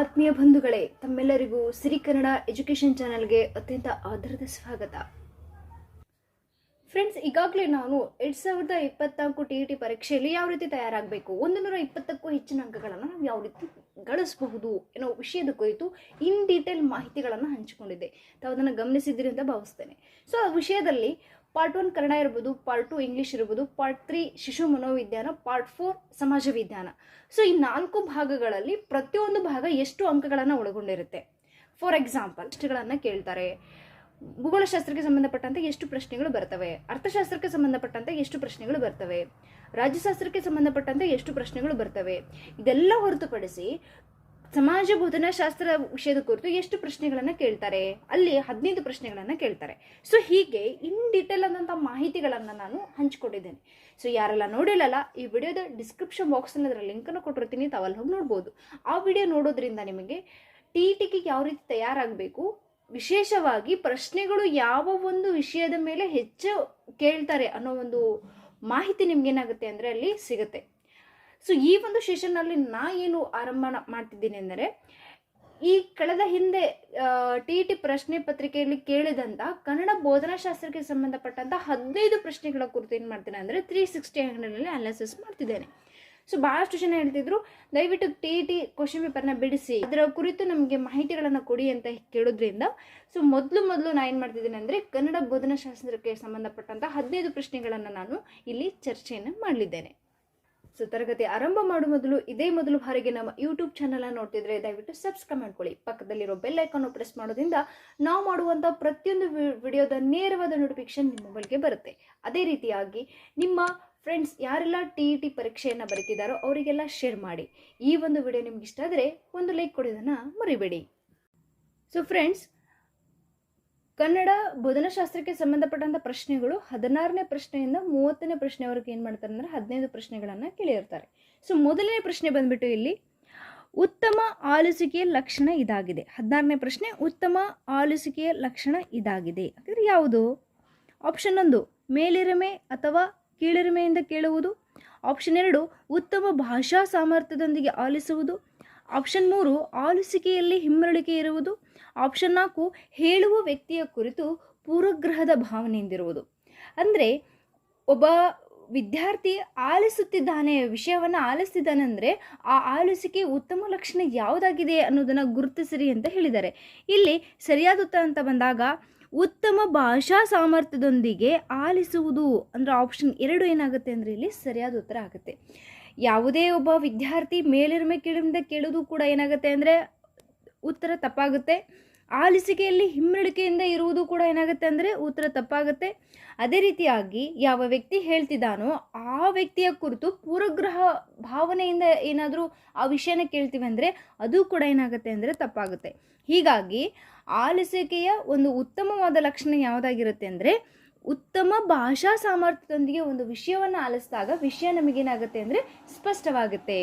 ಆತ್ಮೀಯ ಬಂಧುಗಳೇ, ತಮ್ಮೆಲ್ಲರಿಗೂ ಸಿರಿ ಕನ್ನಡ ಎಜುಕೇಷನ್ ಚಾನಲ್ಗೆ ಅತ್ಯಂತ ಆಧಾರದ ಸ್ವಾಗತ. ಫ್ರೆಂಡ್ಸ್, ಈಗಾಗಲೇ ನಾನು ಎರಡ್ ಸಾವಿರದ ಇಪ್ಪತ್ನಾಲ್ಕು ಟಿ ಇ ಟಿ ಪರೀಕ್ಷೆಯಲ್ಲಿ ಯಾವ ರೀತಿ ತಯಾರಾಗಬೇಕು ಒಂದು ನೂರ ಇಪ್ಪತ್ತಕ್ಕೂ ಹೆಚ್ಚಿನ ಅಂಕಗಳನ್ನು ನಾವು ಯಾವ ರೀತಿ ಗಳಿಸಬಹುದು ಅನ್ನೋ ವಿಷಯದ ಕುರಿತು ಇನ್ ಡೀಟೇಲ್ ಮಾಹಿತಿಗಳನ್ನು ಹಂಚಿಕೊಂಡಿದ್ದೆ. ತಾವು ಅದನ್ನು ಗಮನಿಸಿದ್ದೀರಿ ಅಂತ ಭಾವಿಸ್ತೇನೆ. ಸೊ, ಆ ವಿಷಯದಲ್ಲಿ ಪಾರ್ಟ್ ಒನ್ ಕನ್ನಡ ಇರ್ಬೋದು ಪಾರ್ಟ್ ಟು ಇಂಗ್ಲೀಷ್ ಇರ್ಬೋದು ಪಾರ್ಟ್ ತ್ರೀ ಶಿಶು ಮನೋವಿಜ್ಞಾನ ಪಾರ್ಟ್ ಫೋರ್ ಸಮಾಜ ವಿಜ್ಞಾನ. ಸೊ ಈ ನಾಲ್ಕು ಭಾಗಗಳಲ್ಲಿ ಪ್ರತಿಯೊಂದು ಭಾಗ ಎಷ್ಟು ಅಂಕಗಳನ್ನು ಒಳಗೊಂಡಿರುತ್ತೆ? ಫಾರ್ ಎಕ್ಸಾಂಪಲ್ ಇಷ್ಟುಗಳನ್ನು ಕೇಳ್ತಾರೆ. ಭೂಗೋಳಶಾಸ್ತ್ರಕ್ಕೆ ಸಂಬಂಧಪಟ್ಟಂತೆ ಎಷ್ಟು ಪ್ರಶ್ನೆಗಳು ಬರ್ತವೆ? ಅರ್ಥಶಾಸ್ತ್ರಕ್ಕೆ ಸಂಬಂಧಪಟ್ಟಂತೆ ಎಷ್ಟು ಪ್ರಶ್ನೆಗಳು ಬರ್ತವೆ? ರಾಜ್ಯಶಾಸ್ತ್ರಕ್ಕೆ ಸಂಬಂಧಪಟ್ಟಂತೆ ಎಷ್ಟು ಪ್ರಶ್ನೆಗಳು ಬರ್ತವೆ? ಇದೆಲ್ಲ ಹೊರತುಪಡಿಸಿ ಸಮಾಜ ಬೋಧನಾಶಾಸ್ತ್ರ ವಿಷಯದ ಕುರಿತು ಎಷ್ಟು ಪ್ರಶ್ನೆಗಳನ್ನು ಕೇಳ್ತಾರೆ? ಅಲ್ಲಿ ಹದಿನೈದು ಪ್ರಶ್ನೆಗಳನ್ನು ಕೇಳ್ತಾರೆ. ಸೊ ಹೀಗೆ ಇನ್ ಡೀಟೇಲ್ ಆದಂಥ ಮಾಹಿತಿಗಳನ್ನು ನಾನು ಹಂಚಿಕೊಂಡಿದ್ದೇನೆ. ಸೊ ಯಾರೆಲ್ಲ ನೋಡಿಲ್ಲಲ್ಲ, ಈ ವಿಡಿಯೋದ ಡಿಸ್ಕ್ರಿಪ್ಷನ್ ಬಾಕ್ಸ್ನಲ್ಲಿ ಅದರ ಲಿಂಕನ್ನು ಕೊಟ್ಟಿರ್ತೀನಿ. ತಾವಲ್ಲಿ ಹೋಗಿ ನೋಡ್ಬೋದು. ಆ ವಿಡಿಯೋ ನೋಡೋದ್ರಿಂದ ನಿಮಗೆ ಟಿ ಟಿಗೆ ಯಾವ ರೀತಿ ತಯಾರಾಗಬೇಕು, ವಿಶೇಷವಾಗಿ ಪ್ರಶ್ನೆಗಳು ಯಾವ ಒಂದು ವಿಷಯದ ಮೇಲೆ ಹೆಚ್ಚು ಕೇಳ್ತಾರೆ ಅನ್ನೋ ಒಂದು ಮಾಹಿತಿ ನಿಮ್ಗೇನಾಗುತ್ತೆ ಅಂದರೆ ಅಲ್ಲಿ ಸಿಗುತ್ತೆ. ಸೊ ಈ ಒಂದು ಸೆಷನ್ನಲ್ಲಿ ನಾ ಏನು ಆರಂಭ ಮಾಡ್ತಿದ್ದೀನಿ ಅಂದರೆ ಈ ಕಳೆದ ಹಿಂದೆ ಟಿ ಟಿ ಪ್ರಶ್ನೆ ಪತ್ರಿಕೆಯಲ್ಲಿ ಕೇಳಿದಂಥ ಕನ್ನಡ ಬೋಧನಾಶಾಸ್ತ್ರಕ್ಕೆ ಸಂಬಂಧಪಟ್ಟಂಥ ಹದಿನೈದು ಪ್ರಶ್ನೆಗಳ ಕುರಿತು ಏನು ಮಾಡ್ತೇನೆ ಅಂದರೆ ತ್ರೀ ಸಿಕ್ಸ್ಟಿ ಹಂಡ್ರೆಡಲ್ಲಿ ಅನಾಲಿಸಿಸ್ ಮಾಡ್ತಿದ್ದೇನೆ. ಸೊ ಭಾಳಷ್ಟು ಜನ ಹೇಳ್ತಿದ್ರು, ದಯವಿಟ್ಟು ಟಿ ಟಿ ಕ್ವಶನ್ ಪೇಪರ್ನ ಬಿಡಿಸಿ, ಇದರ ಕುರಿತು ನಮಗೆ ಮಾಹಿತಿಗಳನ್ನು ಕೊಡಿ ಅಂತ ಕೇಳೋದ್ರಿಂದ ಸೊ ಮೊದಲು ಮೊದಲು ನಾನು ಏನು ಮಾಡ್ತಿದ್ದೀನಿ ಅಂದರೆ ಕನ್ನಡ ಬೋಧನಾಶಾಸ್ತ್ರಕ್ಕೆ ಸಂಬಂಧಪಟ್ಟಂಥ ಹದಿನೈದು ಪ್ರಶ್ನೆಗಳನ್ನು ನಾನು ಇಲ್ಲಿ ಚರ್ಚೆಯನ್ನು ಮಾಡಲಿದ್ದೇನೆ. ಸೊ ತರಗತಿ ಆರಂಭ ಮಾಡುವ ಮೊದಲು ಇದೇ ಮೊದಲು ಬಾರಿಗೆ ನಮ್ಮ ಯೂಟ್ಯೂಬ್ ಚಾನಲ್ ನೋಡ್ತಿದ್ರೆ ದಯವಿಟ್ಟು ಸಬ್ಸ್ಕ್ರೈಬ್ ಮಾಡ್ಕೊಳ್ಳಿ. ಪಕ್ಕದಲ್ಲಿರೋ ಬೆಲ್ ಐಕಾನ್ ಪ್ರೆಸ್ ಮಾಡೋದ್ರಿಂದ ನಾವು ಮಾಡುವಂಥ ಪ್ರತಿಯೊಂದು ವಿಡಿಯೋದ ನೇರವಾದ ನೋಟಿಫಿಕೇಶನ್ ನಿಮ್ಮ ಮೊಬೈಲ್ಗೆ ಬರುತ್ತೆ. ಅದೇ ರೀತಿಯಾಗಿ ನಿಮ್ಮ ಫ್ರೆಂಡ್ಸ್ ಯಾರೆಲ್ಲ ಟಿ ಇ ಟಿ ಪರೀಕ್ಷೆಯನ್ನು ಬರೀತಿದ್ದಾರೋ ಅವರಿಗೆಲ್ಲ ಶೇರ್ ಮಾಡಿ. ಈ ಒಂದು ವಿಡಿಯೋ ನಿಮ್ಗೆ ಇಷ್ಟ ಆದರೆ ಒಂದು ಲೈಕ್ ಕೊಡೋದನ್ನು ಮರಿಬೇಡಿ. ಸೊ ಫ್ರೆಂಡ್ಸ್ ಕನ್ನಡ ಬೋಧನಾಶಾಸ್ತ್ರಕ್ಕೆ ಸಂಬಂಧಪಟ್ಟಂಥ ಪ್ರಶ್ನೆಗಳು ಹದಿನಾರನೇ ಪ್ರಶ್ನೆಯಿಂದ ಮೂವತ್ತನೇ ಪ್ರಶ್ನೆವರೆಗೆ ಏನು ಮಾಡ್ತಾರೆ ಅಂದರೆ ಹದಿನೈದು ಪ್ರಶ್ನೆಗಳನ್ನು ಕೇಳಿರ್ತಾರೆ. ಸೊ ಮೊದಲನೇ ಪ್ರಶ್ನೆ ಬಂದ್ಬಿಟ್ಟು ಇಲ್ಲಿ, ಉತ್ತಮ ಆಲಿಸಿಕೆಯ ಲಕ್ಷಣ ಇದಾಗಿದೆ. ಹದಿನಾರನೇ ಪ್ರಶ್ನೆ, ಉತ್ತಮ ಆಲಿಸಿಕೆಯ ಲಕ್ಷಣ ಇದಾಗಿದೆ. ಹಾಗಾದರೆ ಯಾವುದು? ಆಪ್ಷನ್ ಒಂದು, ಮೇಲಿರಿಮೆ ಅಥವಾ ಕೀಳಿರಿಮೆಯಿಂದ ಕೇಳುವುದು. ಆಪ್ಷನ್ ಎರಡು, ಉತ್ತಮ ಭಾಷಾ ಸಾಮರ್ಥ್ಯದೊಂದಿಗೆ ಆಲಿಸುವುದು. ಆಪ್ಷನ್ ಮೂರು ಆಲಿಸಿಕೆಯಲ್ಲಿ ಹಿಮ್ಮರಳಿಕೆ ಇರುವುದು. ಆಪ್ಷನ್ ನಾಲ್ಕು ಹೇಳುವ ವ್ಯಕ್ತಿಯ ಕುರಿತು ಪೂರ್ವಗ್ರಹದ ಭಾವನೆಯಿಂದಿರುವುದು. ಅಂದರೆ ಒಬ್ಬ ವಿದ್ಯಾರ್ಥಿ ಆಲಿಸುತ್ತಿದ್ದಾನೆ, ವಿಷಯವನ್ನು ಆಲಿಸ್ತಿದ್ದಾನೆ ಅಂದರೆ ಆ ಆಲಿಸಿಕೆ ಉತ್ತಮ ಲಕ್ಷಣ ಯಾವುದಾಗಿದೆ ಅನ್ನೋದನ್ನು ಗುರುತಿಸಿರಿ ಅಂತ ಹೇಳಿದ್ದಾರೆ. ಇಲ್ಲಿ ಸರಿಯಾದ ಉತ್ತರ ಅಂತ ಬಂದಾಗ ಉತ್ತಮ ಭಾಷಾ ಸಾಮರ್ಥ್ಯದೊಂದಿಗೆ ಆಲಿಸುವುದು ಅಂದರೆ ಆಪ್ಷನ್ ಎರಡು ಏನಾಗುತ್ತೆ ಅಂದರೆ ಇಲ್ಲಿ ಸರಿಯಾದ ಉತ್ತರ ಆಗುತ್ತೆ. ಯಾವುದೇ ಒಬ್ಬ ವಿದ್ಯಾರ್ಥಿ ಮೇಲಿರ್ಮೆ ಕೀಳಿಂದ ಕೇಳೋದು ಕೂಡ ಏನಾಗುತ್ತೆ ಅಂದರೆ ಉತ್ತರ ತಪ್ಪಾಗುತ್ತೆ. ಆಲಿಸಿಕೆಯಲ್ಲಿ ಹಿಮ್ಮಡಿಕೆಯಿಂದ ಇರುವುದು ಕೂಡ ಏನಾಗುತ್ತೆ ಅಂದರೆ ಉತ್ತರ ತಪ್ಪಾಗುತ್ತೆ. ಅದೇ ರೀತಿಯಾಗಿ ಯಾವ ವ್ಯಕ್ತಿ ಹೇಳ್ತಿದ್ದಾನೋ ಆ ವ್ಯಕ್ತಿಯ ಕುರಿತು ಪೂರ್ವಗ್ರಹ ಭಾವನೆಯಿಂದ ಏನಾದರೂ ಆ ವಿಷಯನ ಕೇಳ್ತೀವಿ ಅಂದರೆ ಅದು ಕೂಡ ಏನಾಗುತ್ತೆ ಅಂದರೆ ತಪ್ಪಾಗುತ್ತೆ. ಹೀಗಾಗಿ ಆಲಿಸಿಕೆಯ ಒಂದು ಉತ್ತಮವಾದ ಲಕ್ಷಣ ಯಾವುದಾಗಿರುತ್ತೆ ಅಂದರೆ ಉತ್ತಮ ಭಾಷಾ ಸಾಮರ್ಥ್ಯದೊಂದಿಗೆ ಒಂದು ವಿಷಯವನ್ನು ಆಲಿಸಿದಾಗ ವಿಷಯ ನಮಗೇನಾಗುತ್ತೆ ಅಂದರೆ ಸ್ಪಷ್ಟವಾಗುತ್ತೆ.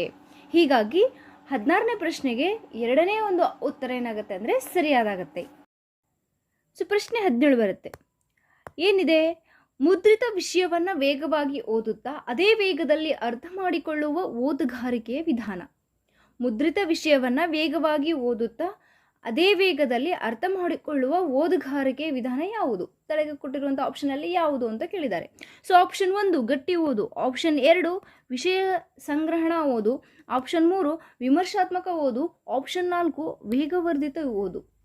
ಹೀಗಾಗಿ ಹದಿನಾರನೇ ಪ್ರಶ್ನೆಗೆ ಎರಡನೇ ಒಂದು ಉತ್ತರ ಏನಾಗುತ್ತೆ ಅಂದರೆ ಸರಿಯಾದಾಗತ್ತೆ. ಸೊ, ಪ್ರಶ್ನೆ ಹದಿನೇಳು ಬರುತ್ತೆ. ಏನಿದೆ? ಮುದ್ರಿತ ವಿಷಯವನ್ನು ವೇಗವಾಗಿ ಓದುತ್ತಾ ಅದೇ ವೇಗದಲ್ಲಿ ಅರ್ಥ ಮಾಡಿಕೊಳ್ಳುವ ಓದುಗಾರಿಕೆಯ ವಿಧಾನ. ಮುದ್ರಿತ ವಿಷಯವನ್ನು ವೇಗವಾಗಿ ಓದುತ್ತಾ ಅದೇ ವೇಗದಲ್ಲಿ ಅರ್ಥ ಮಾಡಿಕೊಳ್ಳುವ ಓದುಗಾರಿಕೆ ವಿಧಾನ ಯಾವುದು? ತಲೆಗೆ ಕೊಟ್ಟಿರುವಂಥ ಆಪ್ಷನಲ್ಲಿ ಯಾವುದು ಅಂತ ಕೇಳಿದ್ದಾರೆ. ಸೊ ಆಪ್ಷನ್ ಒಂದು, ಗಟ್ಟಿ ಓದು. ಆಪ್ಷನ್ ಎರಡು, ವಿಷಯ ಸಂಗ್ರಹಣ ಓದು. ಆಪ್ಷನ್ ಮೂರು, ವಿಮರ್ಶಾತ್ಮಕ ಓದು. ಆಪ್ಷನ್ ನಾಲ್ಕು, ವೇಗವರ್ಧಿತ ಓದು.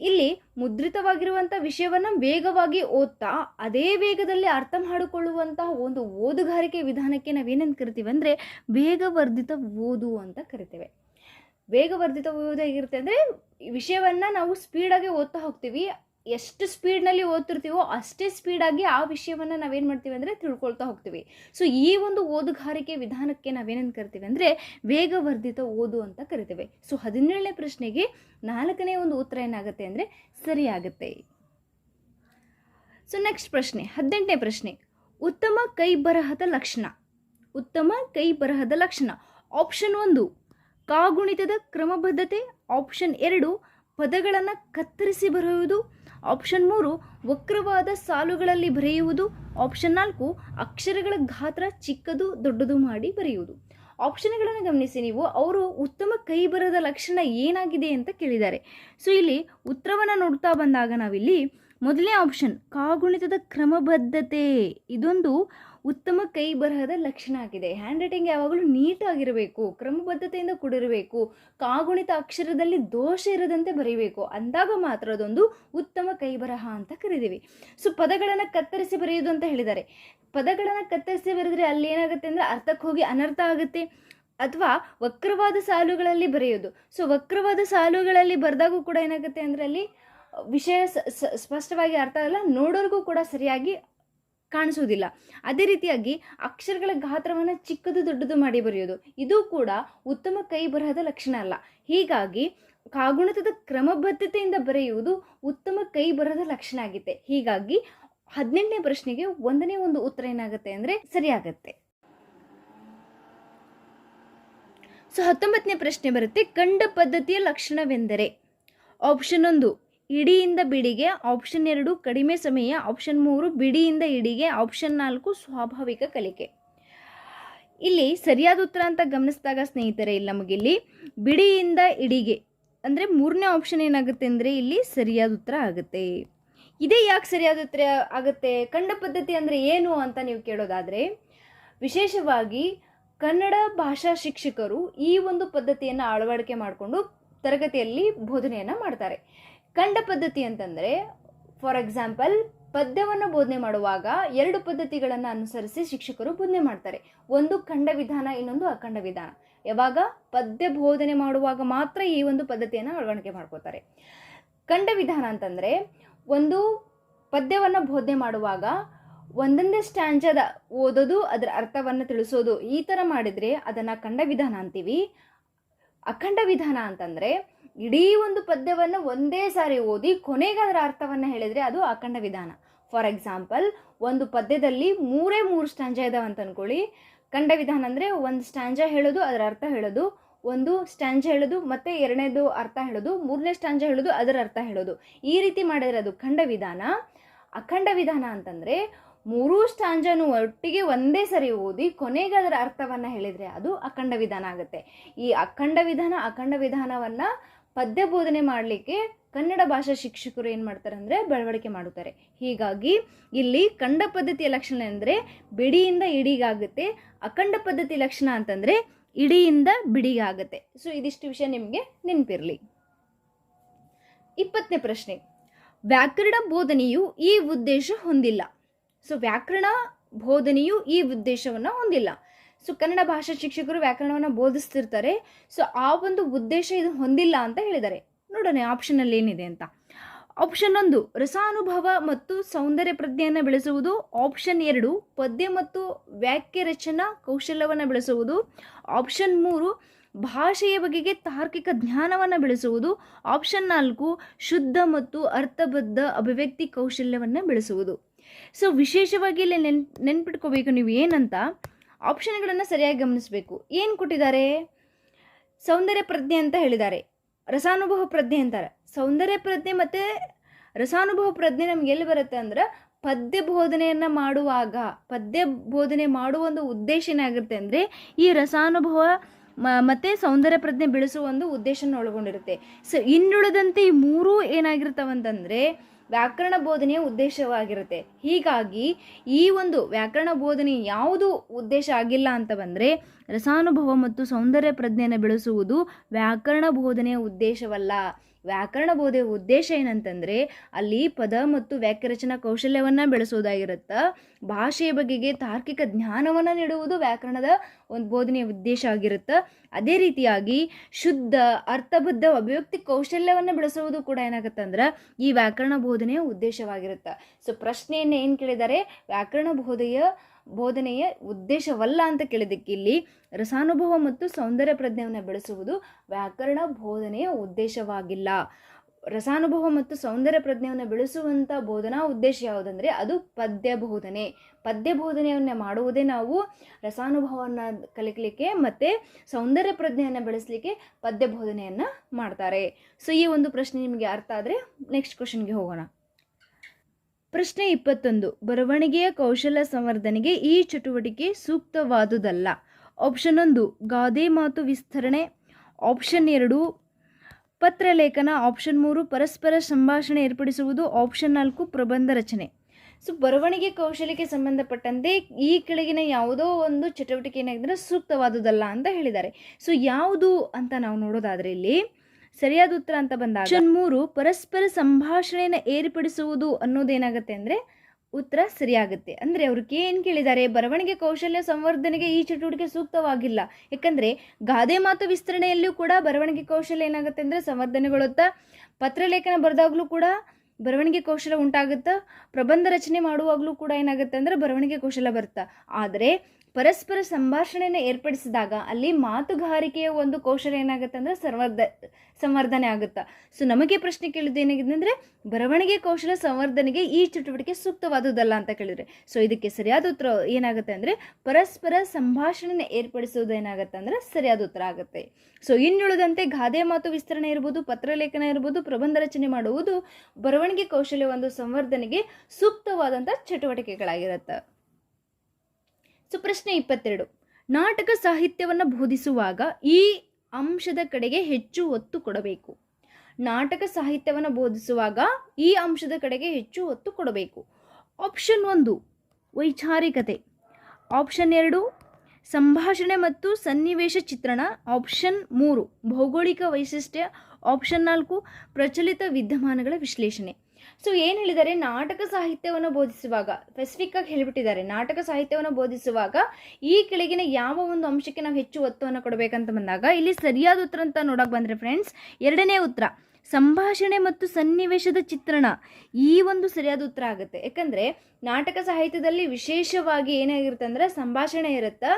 ಇಲ್ಲಿ ಮುದ್ರಿತವಾಗಿರುವಂಥ ವಿಷಯವನ್ನು ವೇಗವಾಗಿ ಓದ್ತಾ, ಅದೇ ವೇಗದಲ್ಲಿ ಅರ್ಥ ಮಾಡಿಕೊಳ್ಳುವಂತಹ ಒಂದು ಓದುಗಾರಿಕೆ ವಿಧಾನಕ್ಕೆ ನಾವೇನೇನು ಕರಿತೀವಿ ಅಂದರೆ, ವೇಗವರ್ಧಿತ ಓದು ಅಂತ ಕರಿತೇವೆ. ವೇಗವರ್ಧಿತ ಓದು ಹೇಗಿರುತ್ತೆ ಅಂದರೆ ವಿಷಯವನ್ನು ನಾವು ಸ್ಪೀಡಾಗಿ ಓದ್ತಾ ಹೋಗ್ತೀವಿ. ಎಷ್ಟು ಸ್ಪೀಡ್ನಲ್ಲಿ ಓದ್ತಿರ್ತೀವೋ ಅಷ್ಟೇ ಸ್ಪೀಡಾಗಿ ಆ ವಿಷಯವನ್ನು ನಾವೇನು ಮಾಡ್ತೀವಿ ಅಂದರೆ ತಿಳ್ಕೊಳ್ತಾ ಹೋಗ್ತೀವಿ. ಸೊ ಈ ಒಂದು ಓದುಗಾರಿಕೆ ವಿಧಾನಕ್ಕೆ ನಾವೇನೇನು ಕರಿತೀವಿ ಅಂದರೆ ವೇಗವರ್ಧಿತ ಓದು ಅಂತ ಕರಿತೇವೆ. ಸೊ ಹದಿನೇಳನೇ ಪ್ರಶ್ನೆಗೆ ನಾಲ್ಕನೇ ಒಂದು ಉತ್ತರ ಏನಾಗುತ್ತೆ ಅಂದರೆ ಸರಿಯಾಗುತ್ತೆ. ಸೊ ನೆಕ್ಸ್ಟ್ ಪ್ರಶ್ನೆ, ಹದಿನೆಂಟನೇ ಪ್ರಶ್ನೆ, ಉತ್ತಮ ಕೈ ಬರಹದ ಲಕ್ಷಣ. ಉತ್ತಮ ಕೈ ಬರಹದ ಲಕ್ಷಣ. ಆಪ್ಷನ್ ಒಂದು ಕಾಗುಣಿತದ ಕ್ರಮಬದ್ಧತೆ ಆಪ್ಷನ್ ಎರಡು, ಪದಗಳನ್ನು ಕತ್ತರಿಸಿ ಬರೆಯುವುದು. ಆಪ್ಷನ್ ಮೂರು, ವಕ್ರವಾದ ಸಾಲುಗಳಲ್ಲಿ ಬರೆಯುವುದು. ಆಪ್ಷನ್ ನಾಲ್ಕು, ಅಕ್ಷರಗಳ ಗಾತ್ರ ಚಿಕ್ಕದು ದೊಡ್ಡದು ಮಾಡಿ ಬರೆಯುವುದು. ಆಪ್ಷನ್ಗಳನ್ನು ಗಮನಿಸಿ ನೀವು, ಅವರು ಉತ್ತಮ ಕೈ ಬರದ ಲಕ್ಷಣ ಏನಾಗಿದೆ ಅಂತ ಕೇಳಿದ್ದಾರೆ. ಸೊ ಇಲ್ಲಿ ಉತ್ತರವನ್ನು ನೋಡ್ತಾ ಬಂದಾಗ ನಾವಿಲ್ಲಿ ಮೊದಲನೇ ಆಪ್ಷನ್, ಕಾಗುಣಿತದ ಕ್ರಮಬದ್ಧತೆ. ಇದೊಂದು ಉತ್ತಮ ಕೈ ಬರಹದ ಲಕ್ಷಣ ಆಗಿದೆ. ಹ್ಯಾಂಡ್ ರೈಟಿಂಗ್ ಯಾವಾಗಲೂ ನೀಟಾಗಿರಬೇಕು, ಕ್ರಮಬದ್ಧತೆಯಿಂದ ಕೂಡಿರಬೇಕು, ಕಾಗುಣಿತ ಅಕ್ಷರದಲ್ಲಿ ದೋಷ ಇರದಂತೆ ಬರೀಬೇಕು. ಅಂದಾಗ ಮಾತ್ರ ಅದೊಂದು ಉತ್ತಮ ಕೈ ಬರಹ ಅಂತ ಕರೀತೀವಿ. ಸೊ ಪದಗಳನ್ನು ಕತ್ತರಿಸಿ ಬರೆಯೋದು ಅಂತ ಹೇಳಿದ್ದಾರೆ. ಪದಗಳನ್ನು ಕತ್ತರಿಸಿ ಬರೆದ್ರೆ ಅಲ್ಲಿ ಏನಾಗುತ್ತೆ ಅಂದರೆ ಅರ್ಥಕ್ಕೆ ಹೋಗಿ ಅನರ್ಥ ಆಗುತ್ತೆ. ಅಥವಾ ವಕ್ರವಾದ ಸಾಲುಗಳಲ್ಲಿ ಬರೆಯೋದು. ಸೊ ವಕ್ರವಾದ ಸಾಲುಗಳಲ್ಲಿ ಬರೆದಾಗೂ ಕೂಡ ಏನಾಗುತ್ತೆ ಅಂದರೆ ಅಲ್ಲಿ ವಿಷಯ ಸ್ಪಷ್ಟವಾಗಿ ಅರ್ಥ ಆಗಲ್ಲ. ನೋಡೋರಿಗೂ ಕೂಡ ಸರಿಯಾಗಿ ಕಾಣಿಸೋದಿಲ್ಲ ಅದೇ ರೀತಿಯಾಗಿ ಅಕ್ಷರಗಳ ಗಾತ್ರವನ್ನು ಚಿಕ್ಕದು ದೊಡ್ಡದು ಮಾಡಿ ಬರೆಯೋದು. ಇದು ಕೂಡ ಉತ್ತಮ ಕೈ ಬರಹದ ಲಕ್ಷಣ ಅಲ್ಲ. ಹೀಗಾಗಿ ಕಾಗುಣಿತದ ಕ್ರಮಬದ್ಧತೆಯಿಂದ ಬರೆಯುವುದು ಉತ್ತಮ ಕೈ ಬರಹದ ಲಕ್ಷಣ ಆಗಿದೆ. ಹೀಗಾಗಿ ಹದಿನೆಂಟನೇ ಪ್ರಶ್ನೆಗೆ ಒಂದನೇ ಒಂದು ಉತ್ತರ ಏನಾಗುತ್ತೆ ಅಂದರೆ ಸರಿಯಾಗತ್ತೆ. ಸೊ ಹತ್ತೊಂಬತ್ತನೇ ಪ್ರಶ್ನೆ ಬರುತ್ತೆ, ಕಂಡ ಪದ್ಧತಿಯ ಲಕ್ಷಣವೆಂದರೆ? ಆಪ್ಷನ್ ಒಂದು ಇಡಿಯಿಂದ ಬಿಡಿಗೆ ಆಪ್ಷನ್ ಎರಡು, ಕಡಿಮೆ ಸಮಯ ಆಪ್ಷನ್ ಮೂರು, ಬಿಡಿಯಿಂದ ಇಡಿಗೆ ಆಪ್ಷನ್ ನಾಲ್ಕು, ಸ್ವಾಭಾವಿಕ ಕಲಿಕೆ. ಇಲ್ಲಿ ಸರಿಯಾದ ಉತ್ತರ ಅಂತ ಗಮನಿಸಿದಾಗ ಸ್ನೇಹಿತರೆ, ಇಲ್ಲಿ ನಮಗಿಲ್ಲಿ ಬಿಡಿಯಿಂದ ಇಡಿಗೆ ಅಂದರೆ ಮೂರನೇ ಆಪ್ಷನ್ ಏನಾಗುತ್ತೆ ಅಂದರೆ ಇಲ್ಲಿ ಸರಿಯಾದ ಉತ್ತರ ಆಗುತ್ತೆ. ಇದೇ ಯಾಕೆ ಸರಿಯಾದ ಉತ್ತರ ಆಗುತ್ತೆ? ಕಂಡ ಪದ್ಧತಿ ಅಂದರೆ ಏನು ಅಂತ ನೀವು ಕೇಳೋದಾದರೆ, ವಿಶೇಷವಾಗಿ ಕನ್ನಡ ಭಾಷಾ ಶಿಕ್ಷಕರು ಈ ಒಂದು ಪದ್ಧತಿಯನ್ನು ಅಳವಡಿಕೆ ಮಾಡಿಕೊಂಡು ತರಗತಿಯಲ್ಲಿ ಬೋಧನೆಯನ್ನು ಮಾಡ್ತಾರೆ. ಕಂಡ ಪದ್ಧತಿ ಅಂತಂದರೆ ಫಾರ್ ಎಕ್ಸಾಂಪಲ್ ಪದ್ಯವನ್ನು ಬೋಧನೆ ಮಾಡುವಾಗ ಎರಡು ಪದ್ಧತಿಗಳನ್ನು ಅನುಸರಿಸಿ ಶಿಕ್ಷಕರು ಬೋಧನೆ ಮಾಡ್ತಾರೆ. ಒಂದು ಖಂಡ ವಿಧಾನ, ಇನ್ನೊಂದು ಅಖಂಡ ವಿಧಾನ. ಯಾವಾಗ? ಪದ್ಯ ಬೋಧನೆ ಮಾಡುವಾಗ ಮಾತ್ರ ಈ ಒಂದು ಪದ್ಧತಿಯನ್ನು ಅಳವಡಿಕೆ ಮಾಡ್ಕೋತಾರೆ ಖಂಡ ವಿಧಾನ ಅಂತಂದರೆ, ಒಂದು ಪದ್ಯವನ್ನು ಬೋಧನೆ ಮಾಡುವಾಗ ಒಂದೊಂದೇ ಸ್ಟ್ಯಾಂಜದ ಓದೋದು, ಅದರ ಅರ್ಥವನ್ನು ತಿಳಿಸೋದು ಈ ಥರ ಮಾಡಿದರೆ ಅದನ್ನು ಖಂಡ ವಿಧಾನ ಅಂತೀವಿ. ಅಖಂಡ ವಿಧಾನ ಅಂತಂದರೆ ಇಡೀ ಒಂದು ಪದ್ಯವನ್ನು ಒಂದೇ ಸಾರಿ ಓದಿ ಕೊನೆಗೆ ಅದರ ಅರ್ಥವನ್ನು ಹೇಳಿದರೆ ಅದು ಅಖಂಡ ವಿಧಾನ. ಫಾರ್ ಎಕ್ಸಾಂಪಲ್ ಒಂದು ಪದ್ಯದಲ್ಲಿ ಮೂರೇ ಮೂರು ಸ್ಟಾಂಜ ಇದಾವೆ ಅಂತ ಅನ್ಕೊಳ್ಳಿ. ಖಂಡ ವಿಧಾನ ಅಂದರೆ ಒಂದು ಸ್ಟಾಂಜ ಹೇಳೋದು, ಅದರ ಅರ್ಥ ಹೇಳೋದು. ಒಂದು ಸ್ಟ್ಯಾಂಜ ಹೇಳೋದು, ಮತ್ತು ಎರಡನೇದು ಅರ್ಥ ಹೇಳೋದು, ಮೂರನೇ ಸ್ಟ್ಯಾಂಜ ಹೇಳೋದು, ಅದರ ಅರ್ಥ ಹೇಳೋದು. ಈ ರೀತಿ ಮಾಡಿದರೆ ಅದು ಖಂಡ ವಿಧಾನ. ಅಖಂಡ ವಿಧಾನ ಅಂತಂದರೆ ಮೂರೂ ಸ್ಟಾಂಜನು ಒಟ್ಟಿಗೆ ಒಂದೇ ಸರಿ ಓದಿ ಕೊನೆಗೆ ಅದರ ಅರ್ಥವನ್ನು ಹೇಳಿದರೆ ಅದು ಅಖಂಡ ವಿಧಾನ ಆಗುತ್ತೆ. ಈ ಅಖಂಡ ವಿಧಾನ, ಅಖಂಡ ವಿಧಾನವನ್ನು ಪದ್ಯ ಬೋಧನೆ ಮಾಡಲಿಕ್ಕೆ ಕನ್ನಡ ಭಾಷಾ ಶಿಕ್ಷಕರು ಏನು ಮಾಡ್ತಾರೆ ಅಂದರೆ ಬೆಳವಣಿಗೆ ಮಾಡುತ್ತಾರೆ. ಹೀಗಾಗಿ ಇಲ್ಲಿ ಖಂಡ ಪದ್ಧತಿಯ ಲಕ್ಷಣ ಅಂದರೆ ಬಿಡಿಯಿಂದ ಇಡಿಗಾಗುತ್ತೆ. ಅಖಂಡ ಪದ್ಧತಿ ಲಕ್ಷಣ ಅಂತಂದರೆ ಇಡಿಯಿಂದ ಬಿಡಿಗಾಗುತ್ತೆ. ಸೊ ಇದಿಷ್ಟು ವಿಷಯ ನಿಮಗೆ ನೆನಪಿರಲಿ. ಇಪ್ಪತ್ತನೇ ಪ್ರಶ್ನೆ. ವ್ಯಾಕರಣ ಬೋಧನೆಯು ಈ ಉದ್ದೇಶ ಹೊಂದಿಲ್ಲ. ಸೊ ವ್ಯಾಕರಣ ಬೋಧನೆಯು ಈ ಉದ್ದೇಶವನ್ನು ಹೊಂದಿಲ್ಲ. ಸೊ ಕನ್ನಡ ಭಾಷಾ ಶಿಕ್ಷಕರು ವ್ಯಾಕರಣವನ್ನು ಬೋಧಿಸ್ತಿರ್ತಾರೆ. ಸೊ ಆ ಒಂದು ಉದ್ದೇಶ ಇದು ಹೊಂದಿಲ್ಲ ಅಂತ ಹೇಳಿದ್ದಾರೆ. ನೋಡೋಣ ಆಪ್ಷನಲ್ಲಿ ಏನಿದೆ ಅಂತ. ಆಪ್ಷನ್ ಒಂದು, ರಸಾನುಭವ ಮತ್ತು ಸೌಂದರ್ಯ ಪ್ರಜ್ಞೆಯನ್ನು ಬೆಳೆಸುವುದು. ಆಪ್ಷನ್ ಎರಡು, ಪದ್ಯ ಮತ್ತು ವಾಕ್ಯ ರಚನಾ ಕೌಶಲ್ಯವನ್ನು ಬೆಳೆಸುವುದು. ಆಪ್ಷನ್ ಮೂರು, ಭಾಷೆಯ ಬಗೆಗೆ ತಾರ್ಕಿಕ ಜ್ಞಾನವನ್ನು ಬೆಳೆಸುವುದು. ಆಪ್ಷನ್ ನಾಲ್ಕು, ಶುದ್ಧ ಮತ್ತು ಅರ್ಥಬದ್ಧ ಅಭಿವ್ಯಕ್ತಿ ಕೌಶಲ್ಯವನ್ನು ಬೆಳೆಸುವುದು. ಸೊ ವಿಶೇಷವಾಗಿ ಇಲ್ಲಿ ನೆನ್, ನೆನ್ಪಿಟ್ಕೋಬೇಕು ನೀವು ಏನಂತ. ಆಪ್ಷನ್ಗಳನ್ನು ಸರಿಯಾಗಿ ಗಮನಿಸಬೇಕು. ಏನು ಕೊಟ್ಟಿದ್ದಾರೆ? ಸೌಂದರ್ಯ ಪ್ರಜ್ಞೆ ಅಂತ ಹೇಳಿದ್ದಾರೆ. ರಸಾನುಭವ ಪ್ರಜ್ಞೆ ಅಂತಾರೆ. ಸೌಂದರ್ಯ ಪ್ರಜ್ಞೆ ಮತ್ತು ರಸಾನುಭವ ಪ್ರಜ್ಞೆ ನಮ್ಗೆ ಎಲ್ಲಿ ಬರುತ್ತೆ ಅಂದ್ರೆ ಪದ್ಯ ಬೋಧನೆಯನ್ನು ಮಾಡುವಾಗ, ಪದ್ಯ ಬೋಧನೆ ಮಾಡುವ ಒಂದು ಉದ್ದೇಶ ಏನಾಗಿರುತ್ತೆ ಅಂದರೆ ಈ ರಸಾನುಭವ ಮತ್ತು ಸೌಂದರ್ಯ ಪ್ರಜ್ಞೆ ಬೆಳೆಸುವ ಒಂದು ಉದ್ದೇಶನ ಒಳಗೊಂಡಿರುತ್ತೆ. ಸೊ ಇನ್ನುಳಿದಂತೆ ಈ ಮೂರೂ ಏನಾಗಿರ್ತಾವಂತಂದರೆ ವ್ಯಾಕರಣ ಬೋಧನೆಯ ಉದ್ದೇಶವಾಗಿರುತ್ತೆ. ಹೀಗಾಗಿ ಈ ಒಂದು ವ್ಯಾಕರಣ ಬೋಧನೆ ಯಾವುದು ಉದ್ದೇಶ ಆಗಿಲ್ಲ ಅಂತ ಬಂದರೆ ರಸಾನುಭವ ಮತ್ತು ಸೌಂದರ್ಯ ಪ್ರಜ್ಞೆಯನ್ನು ಬೆಳೆಸುವುದು ವ್ಯಾಕರಣ ಬೋಧನೆಯ ಉದ್ದೇಶವಲ್ಲ. ವ್ಯಾಕರಣ ಬೋಧೆಯ ಉದ್ದೇಶ ಏನಂತಂದರೆ ಅಲ್ಲಿ ಪದ ಮತ್ತು ವ್ಯಾಕ್ಯರಚನಾ ಕೌಶಲ್ಯವನ್ನು ಬೆಳೆಸೋದಾಗಿರುತ್ತೆ, ಭಾಷೆಯ ಬಗೆಗೆ ತಾರ್ಕಿಕ ಜ್ಞಾನವನ್ನು ನೀಡುವುದು ವ್ಯಾಕರಣದ ಒಂದು ಬೋಧನೆಯ ಉದ್ದೇಶ ಆಗಿರುತ್ತೆ. ಅದೇ ರೀತಿಯಾಗಿ ಶುದ್ಧ, ಅರ್ಥಬದ್ಧ, ಅಭಿವ್ಯಕ್ತಿ ಕೌಶಲ್ಯವನ್ನು ಬೆಳೆಸುವುದು ಕೂಡ ಏನಾಗುತ್ತೆ ಅಂದ್ರೆ ಈ ವ್ಯಾಕರಣ ಬೋಧನೆಯ ಉದ್ದೇಶವಾಗಿರುತ್ತೆ. ಸೊ ಪ್ರಶ್ನೆಯನ್ನು ಏನು ಕೇಳಿದ್ದಾರೆ ವ್ಯಾಕರಣ ಬೋಧೆಯ ಬೋಧನೆಯ ಉದ್ದೇಶವಲ್ಲ ಅಂತ ಕೇಳಿದಕ್ಕೆ ಇಲ್ಲಿ ರಸಾನುಭವ ಮತ್ತು ಸೌಂದರ್ಯ ಪ್ರಜ್ಞೆಯನ್ನು ಬೆಳೆಸುವುದು ವ್ಯಾಕರಣ ಬೋಧನೆಯ ಉದ್ದೇಶವಾಗಿಲ್ಲ. ರಸಾನುಭವ ಮತ್ತು ಸೌಂದರ್ಯ ಪ್ರಜ್ಞೆಯನ್ನು ಬೆಳೆಸುವಂಥ ಬೋಧನಾ ಉದ್ದೇಶ ಯಾವುದಂದರೆ ಅದು ಪದ್ಯ ಬೋಧನೆ. ಪದ್ಯ ಬೋಧನೆಯನ್ನು ಮಾಡುವುದೇ ನಾವು ರಸಾನುಭವವನ್ನು ಕಲಿಕಲಿಕ್ಕೆ ಮತ್ತು ಸೌಂದರ್ಯ ಪ್ರಜ್ಞೆಯನ್ನು ಬೆಳೆಸಲಿಕ್ಕೆ ಪದ್ಯ ಬೋಧನೆಯನ್ನು ಮಾಡ್ತಾರೆ. ಸೊ ಈ ಒಂದು ಪ್ರಶ್ನೆ ನಿಮಗೆ ಅರ್ಥ ಆದರೆ ನೆಕ್ಸ್ಟ್ ಕ್ವಶನ್ಗೆ ಹೋಗೋಣ. ಪ್ರಶ್ನೆ ಇಪ್ಪತ್ತೊಂದು. ಬರವಣಿಗೆಯ ಕೌಶಲ ಸಂವರ್ಧನೆಗೆ ಈ ಚಟುವಟಿಕೆ ಸೂಕ್ತವಾದುದಲ್ಲ. ಆಪ್ಷನ್ ಒಂದು, ಗಾದೆ ಮಾತು ವಿಸ್ತರಣೆ. ಆಪ್ಷನ್ ಎರಡು ಪತ್ರಲೇಖನ ಆಪ್ಷನ್ ಮೂರು, ಪರಸ್ಪರ ಸಂಭಾಷಣೆ ಏರ್ಪಡಿಸುವುದು. ಆಪ್ಷನ್ ನಾಲ್ಕು, ಪ್ರಬಂಧ ರಚನೆ. ಸೊ, ಬರವಣಿಗೆ ಕೌಶಲ್ಯಕ್ಕೆ ಸಂಬಂಧಪಟ್ಟಂತೆ ಈ ಕೆಳಗಿನ ಯಾವುದೋ ಒಂದು ಚಟುವಟಿಕೆ ಏನಾಗಿದ್ರೆ ಸೂಕ್ತವಾದುದಲ್ಲ ಅಂತ ಹೇಳಿದ್ದಾರೆ. ಸೊ, ಯಾವುದು ಅಂತ ನಾವು ನೋಡೋದಾದ್ರೆ ಇಲ್ಲಿ ಸರಿಯಾದ ಉತ್ತರ ಅಂತ ಬಂದಾಗ ಆಪ್ಷನ್ ಮೂರು ಪರಸ್ಪರ ಸಂಭಾಷಣೆಯನ್ನು ಏರ್ಪಡಿಸುವುದು ಅನ್ನೋದೇನಾಗುತ್ತೆ ಅಂದರೆ ಉತ್ತರ ಸರಿಯಾಗುತ್ತೆ. ಅಂದರೆ ಅವ್ರಿಗೆ ಏನು ಕೇಳಿದ್ದಾರೆ? ಬರವಣಿಗೆ ಕೌಶಲ್ಯ ಸಂವರ್ಧನೆಗೆ ಈ ಚಟುವಟಿಕೆ ಸೂಕ್ತವಾಗಿಲ್ಲ. ಯಾಕಂದರೆ ಗಾದೆ ಮಾತು ವಿಸ್ತರಣೆಯಲ್ಲಿಯೂ ಕೂಡ ಬರವಣಿಗೆ ಕೌಶಲ್ಯ ಏನಾಗುತ್ತೆ ಅಂದರೆ ಸಂವರ್ಧನೆಗೊಳ್ಳುತ್ತಾ. ಪತ್ರಲೇಖನ ಬರೆದಾಗಲೂ ಕೂಡ ಬರವಣಿಗೆ ಕೌಶಲ ಉಂಟಾಗುತ್ತಾ. ಪ್ರಬಂಧ ರಚನೆ ಮಾಡುವಾಗಲೂ ಕೂಡ ಏನಾಗುತ್ತೆ ಅಂದರೆ ಬರವಣಿಗೆ ಕೌಶಲ ಬರುತ್ತಾ. ಆದರೆ ಪರಸ್ಪರ ಸಂಭಾಷಣೆಯನ್ನು ಏರ್ಪಡಿಸಿದಾಗ ಅಲ್ಲಿ ಮಾತುಗಾರಿಕೆಯ ಒಂದು ಕೌಶಲ್ಯ ಏನಾಗುತ್ತೆ ಅಂದರೆ ಸಂವರ್ಧ, ಸಂವರ್ಧನೆ ಆಗುತ್ತಾ? ಸೊ ನಮಗೆ ಪ್ರಶ್ನೆ ಕೇಳಿದ್ದು ಏನಾಗಿದೆ ಅಂದರೆ ಬರವಣಿಗೆ ಕೌಶಲ ಸಂವರ್ಧನೆಗೆ ಈ ಚಟುವಟಿಕೆ ಸೂಕ್ತವಾದುದಲ್ಲ ಅಂತ ಕೇಳಿದರೆ. ಸೊ ಇದಕ್ಕೆ ಸರಿಯಾದ ಉತ್ತರ ಏನಾಗುತ್ತೆ ಅಂದರೆ, ಪರಸ್ಪರ ಸಂಭಾಷಣೆಯನ್ನು ಏರ್ಪಡಿಸುವುದು ಏನಾಗುತ್ತೆ ಅಂದರೆ ಸರಿಯಾದ ಉತ್ತರ ಆಗುತ್ತೆ. ಸೊ ಇನ್ನುಳಿದಂತೆ ಗಾದೆ ಮಾತು ವಿಸ್ತರಣೆ ಇರ್ಬೋದು, ಪತ್ರಲೇಖನ ಇರ್ಬೋದು, ಪ್ರಬಂಧ ರಚನೆ ಮಾಡುವುದು ಬರವಣಿಗೆ ಕೌಶಲ್ಯ ಒಂದು ಸಂವರ್ಧನೆಗೆ ಸೂಕ್ತವಾದಂಥ ಚಟುವಟಿಕೆಗಳಾಗಿರುತ್ತೆ. ಸೊ ಪ್ರಶ್ನೆ ಇಪ್ಪತ್ತೆರಡು. ನಾಟಕ ಸಾಹಿತ್ಯವನ್ನು ಬೋಧಿಸುವಾಗ ಈ ಅಂಶದ ಕಡೆಗೆ ಹೆಚ್ಚು ಒತ್ತು ಕೊಡಬೇಕು. ನಾಟಕ ಸಾಹಿತ್ಯವನ್ನು ಬೋಧಿಸುವಾಗ ಈ ಅಂಶದ ಕಡೆಗೆ ಹೆಚ್ಚು ಒತ್ತು ಕೊಡಬೇಕು. ಆಪ್ಷನ್ ಒಂದು, ವೈಚಾರಿಕತೆ. ಆಪ್ಷನ್ ಎರಡು, ಸಂಭಾಷಣೆ ಮತ್ತು ಸನ್ನಿವೇಶ ಚಿತ್ರಣ. ಆಪ್ಷನ್ ಮೂರು, ಭೌಗೋಳಿಕ ವೈಶಿಷ್ಟ್ಯ. ಆಪ್ಷನ್ ನಾಲ್ಕು, ಪ್ರಚಲಿತ ವಿದ್ಯಮಾನಗಳ ವಿಶ್ಲೇಷಣೆ. ಸೊ ಏನು ಹೇಳಿದ್ದಾರೆ? ನಾಟಕ ಸಾಹಿತ್ಯವನ್ನು ಬೋಧಿಸುವಾಗ ಸ್ಪೆಸಿಫಿಕ್ ಆಗಿ ಹೇಳಿಬಿಟ್ಟಿದ್ದಾರೆ. ನಾಟಕ ಸಾಹಿತ್ಯವನ್ನು ಬೋಧಿಸುವಾಗ ಈ ಕೆಳಗಿನ ಯಾವ ಒಂದು ಅಂಶಕ್ಕೆ ನಾವು ಹೆಚ್ಚು ಒತ್ತುವನ್ನು ಕೊಡಬೇಕಂತ ಬಂದಾಗ, ಇಲ್ಲಿ ಸರಿಯಾದ ಉತ್ತರ ಅಂತ ನೋಡೋಕೆ ಬಂದರೆ ಫ್ರೆಂಡ್ಸ್ ಎರಡನೇ ಉತ್ತರ. ಸಂಭಾಷಣೆ ಮತ್ತು ಸನ್ನಿವೇಶದ ಚಿತ್ರಣ ಈ ಒಂದು ಸರಿಯಾದ ಉತ್ತರ ಆಗುತ್ತೆ. ಯಾಕಂದರೆ ನಾಟಕ ಸಾಹಿತ್ಯದಲ್ಲಿ ವಿಶೇಷವಾಗಿ ಏನಾಗಿರುತ್ತೆ ಅಂದರೆ ಸಂಭಾಷಣೆ ಇರುತ್ತೆ,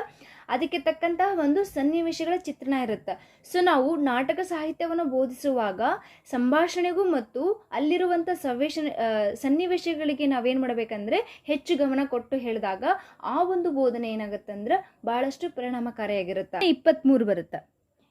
ಅದಕ್ಕೆ ತಕ್ಕಂತಹ ಒಂದು ಸನ್ನಿವೇಶಗಳ ಚಿತ್ರಣ ಇರುತ್ತೆ. ಸೊ ನಾವು ನಾಟಕ ಸಾಹಿತ್ಯವನ್ನು ಬೋಧಿಸುವಾಗ ಸಂಭಾಷಣೆಗೂ ಮತ್ತು ಅಲ್ಲಿರುವಂಥ ಸವೇಶ ಸನ್ನಿವೇಶಗಳಿಗೆ ನಾವೇನು ಮಾಡಬೇಕಂದ್ರೆ ಹೆಚ್ಚು ಗಮನ ಕೊಟ್ಟು ಹೇಳಿದಾಗ ಆ ಒಂದು ಬೋಧನೆ ಏನಾಗುತ್ತೆ ಅಂದ್ರೆ ಬಹಳಷ್ಟು ಪರಿಣಾಮಕಾರಿಯಾಗಿರುತ್ತೆ. ಇಪ್ಪತ್ತ್ಮೂರು ಬರುತ್ತೆ.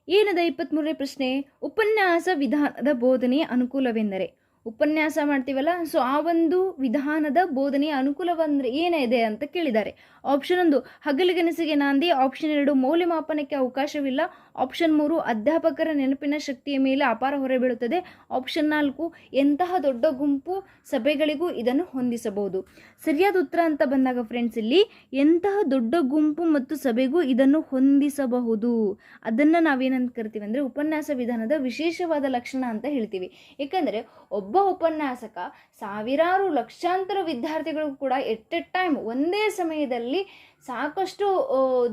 ಏನದ ಇಪ್ಪತ್ತ್ಮೂರನೇ ಪ್ರಶ್ನೆ? ಉಪನ್ಯಾಸ ವಿಧಾನದ ಬೋಧನೆಯ ಅನುಕೂಲವೆಂದರೆ ಉಪನ್ಯಾಸ ಮಾಡ್ತೀವಲ್ಲ? ಸೊ ಆ ಒಂದು ವಿಧಾನದ ಬೋಧನೆಯ ಅನುಕೂಲವಂದ್ರೆ ಏನಿದೆ ಅಂತ ಕೇಳಿದ್ದಾರೆ. ಆಪ್ಷನ್ ಒಂದು, ಹಗಲಿಗೆನಸಿಗೆ ನಾಂದಿ. ಆಪ್ಷನ್ ಎರಡು, ಮೌಲ್ಯಮಾಪನಕ್ಕೆ ಅವಕಾಶವಿಲ್ಲ. ಆಪ್ಷನ್ ಮೂರು, ಅಧ್ಯಾಪಕರ ನೆನಪಿನ ಶಕ್ತಿಯ ಮೇಲೆ ಅಪಾರ ಹೊರೆ ಬೀಳುತ್ತದೆ. ಆಪ್ಷನ್ ನಾಲ್ಕು, ಎಂತಹ ದೊಡ್ಡ ಗುಂಪು ಸಭೆಗಳಿಗೂ ಇದನ್ನು ಹೊಂದಿಸಬಹುದು. ಸರಿಯಾದ ಉತ್ತರ ಅಂತ ಬಂದಾಗ ಫ್ರೆಂಡ್ಸ್ ಇಲ್ಲಿ ಎಂತಹ ದೊಡ್ಡ ಗುಂಪು ಮತ್ತು ಸಭೆಗೂ ಇದನ್ನು ಹೊಂದಿಸಬಹುದು. ಅದನ್ನು ನಾವೇನಂತ ಕರಿತೀವಿ ಅಂದರೆ ಉಪನ್ಯಾಸ ವಿಧಾನದ ವಿಶೇಷವಾದ ಲಕ್ಷಣ ಅಂತ ಹೇಳ್ತೀವಿ. ಏಕೆಂದರೆ, ಒಬ್ಬ ಉಪನ್ಯಾಸಕ ಸಾವಿರಾರು ಲಕ್ಷಾಂತರ ವಿದ್ಯಾರ್ಥಿಗಳು ಕೂಡ ಎಟ್ ಎ ಟೈಮ್ ಒಂದೇ ಸಮಯದಲ್ಲಿ ಸಾಕಷ್ಟು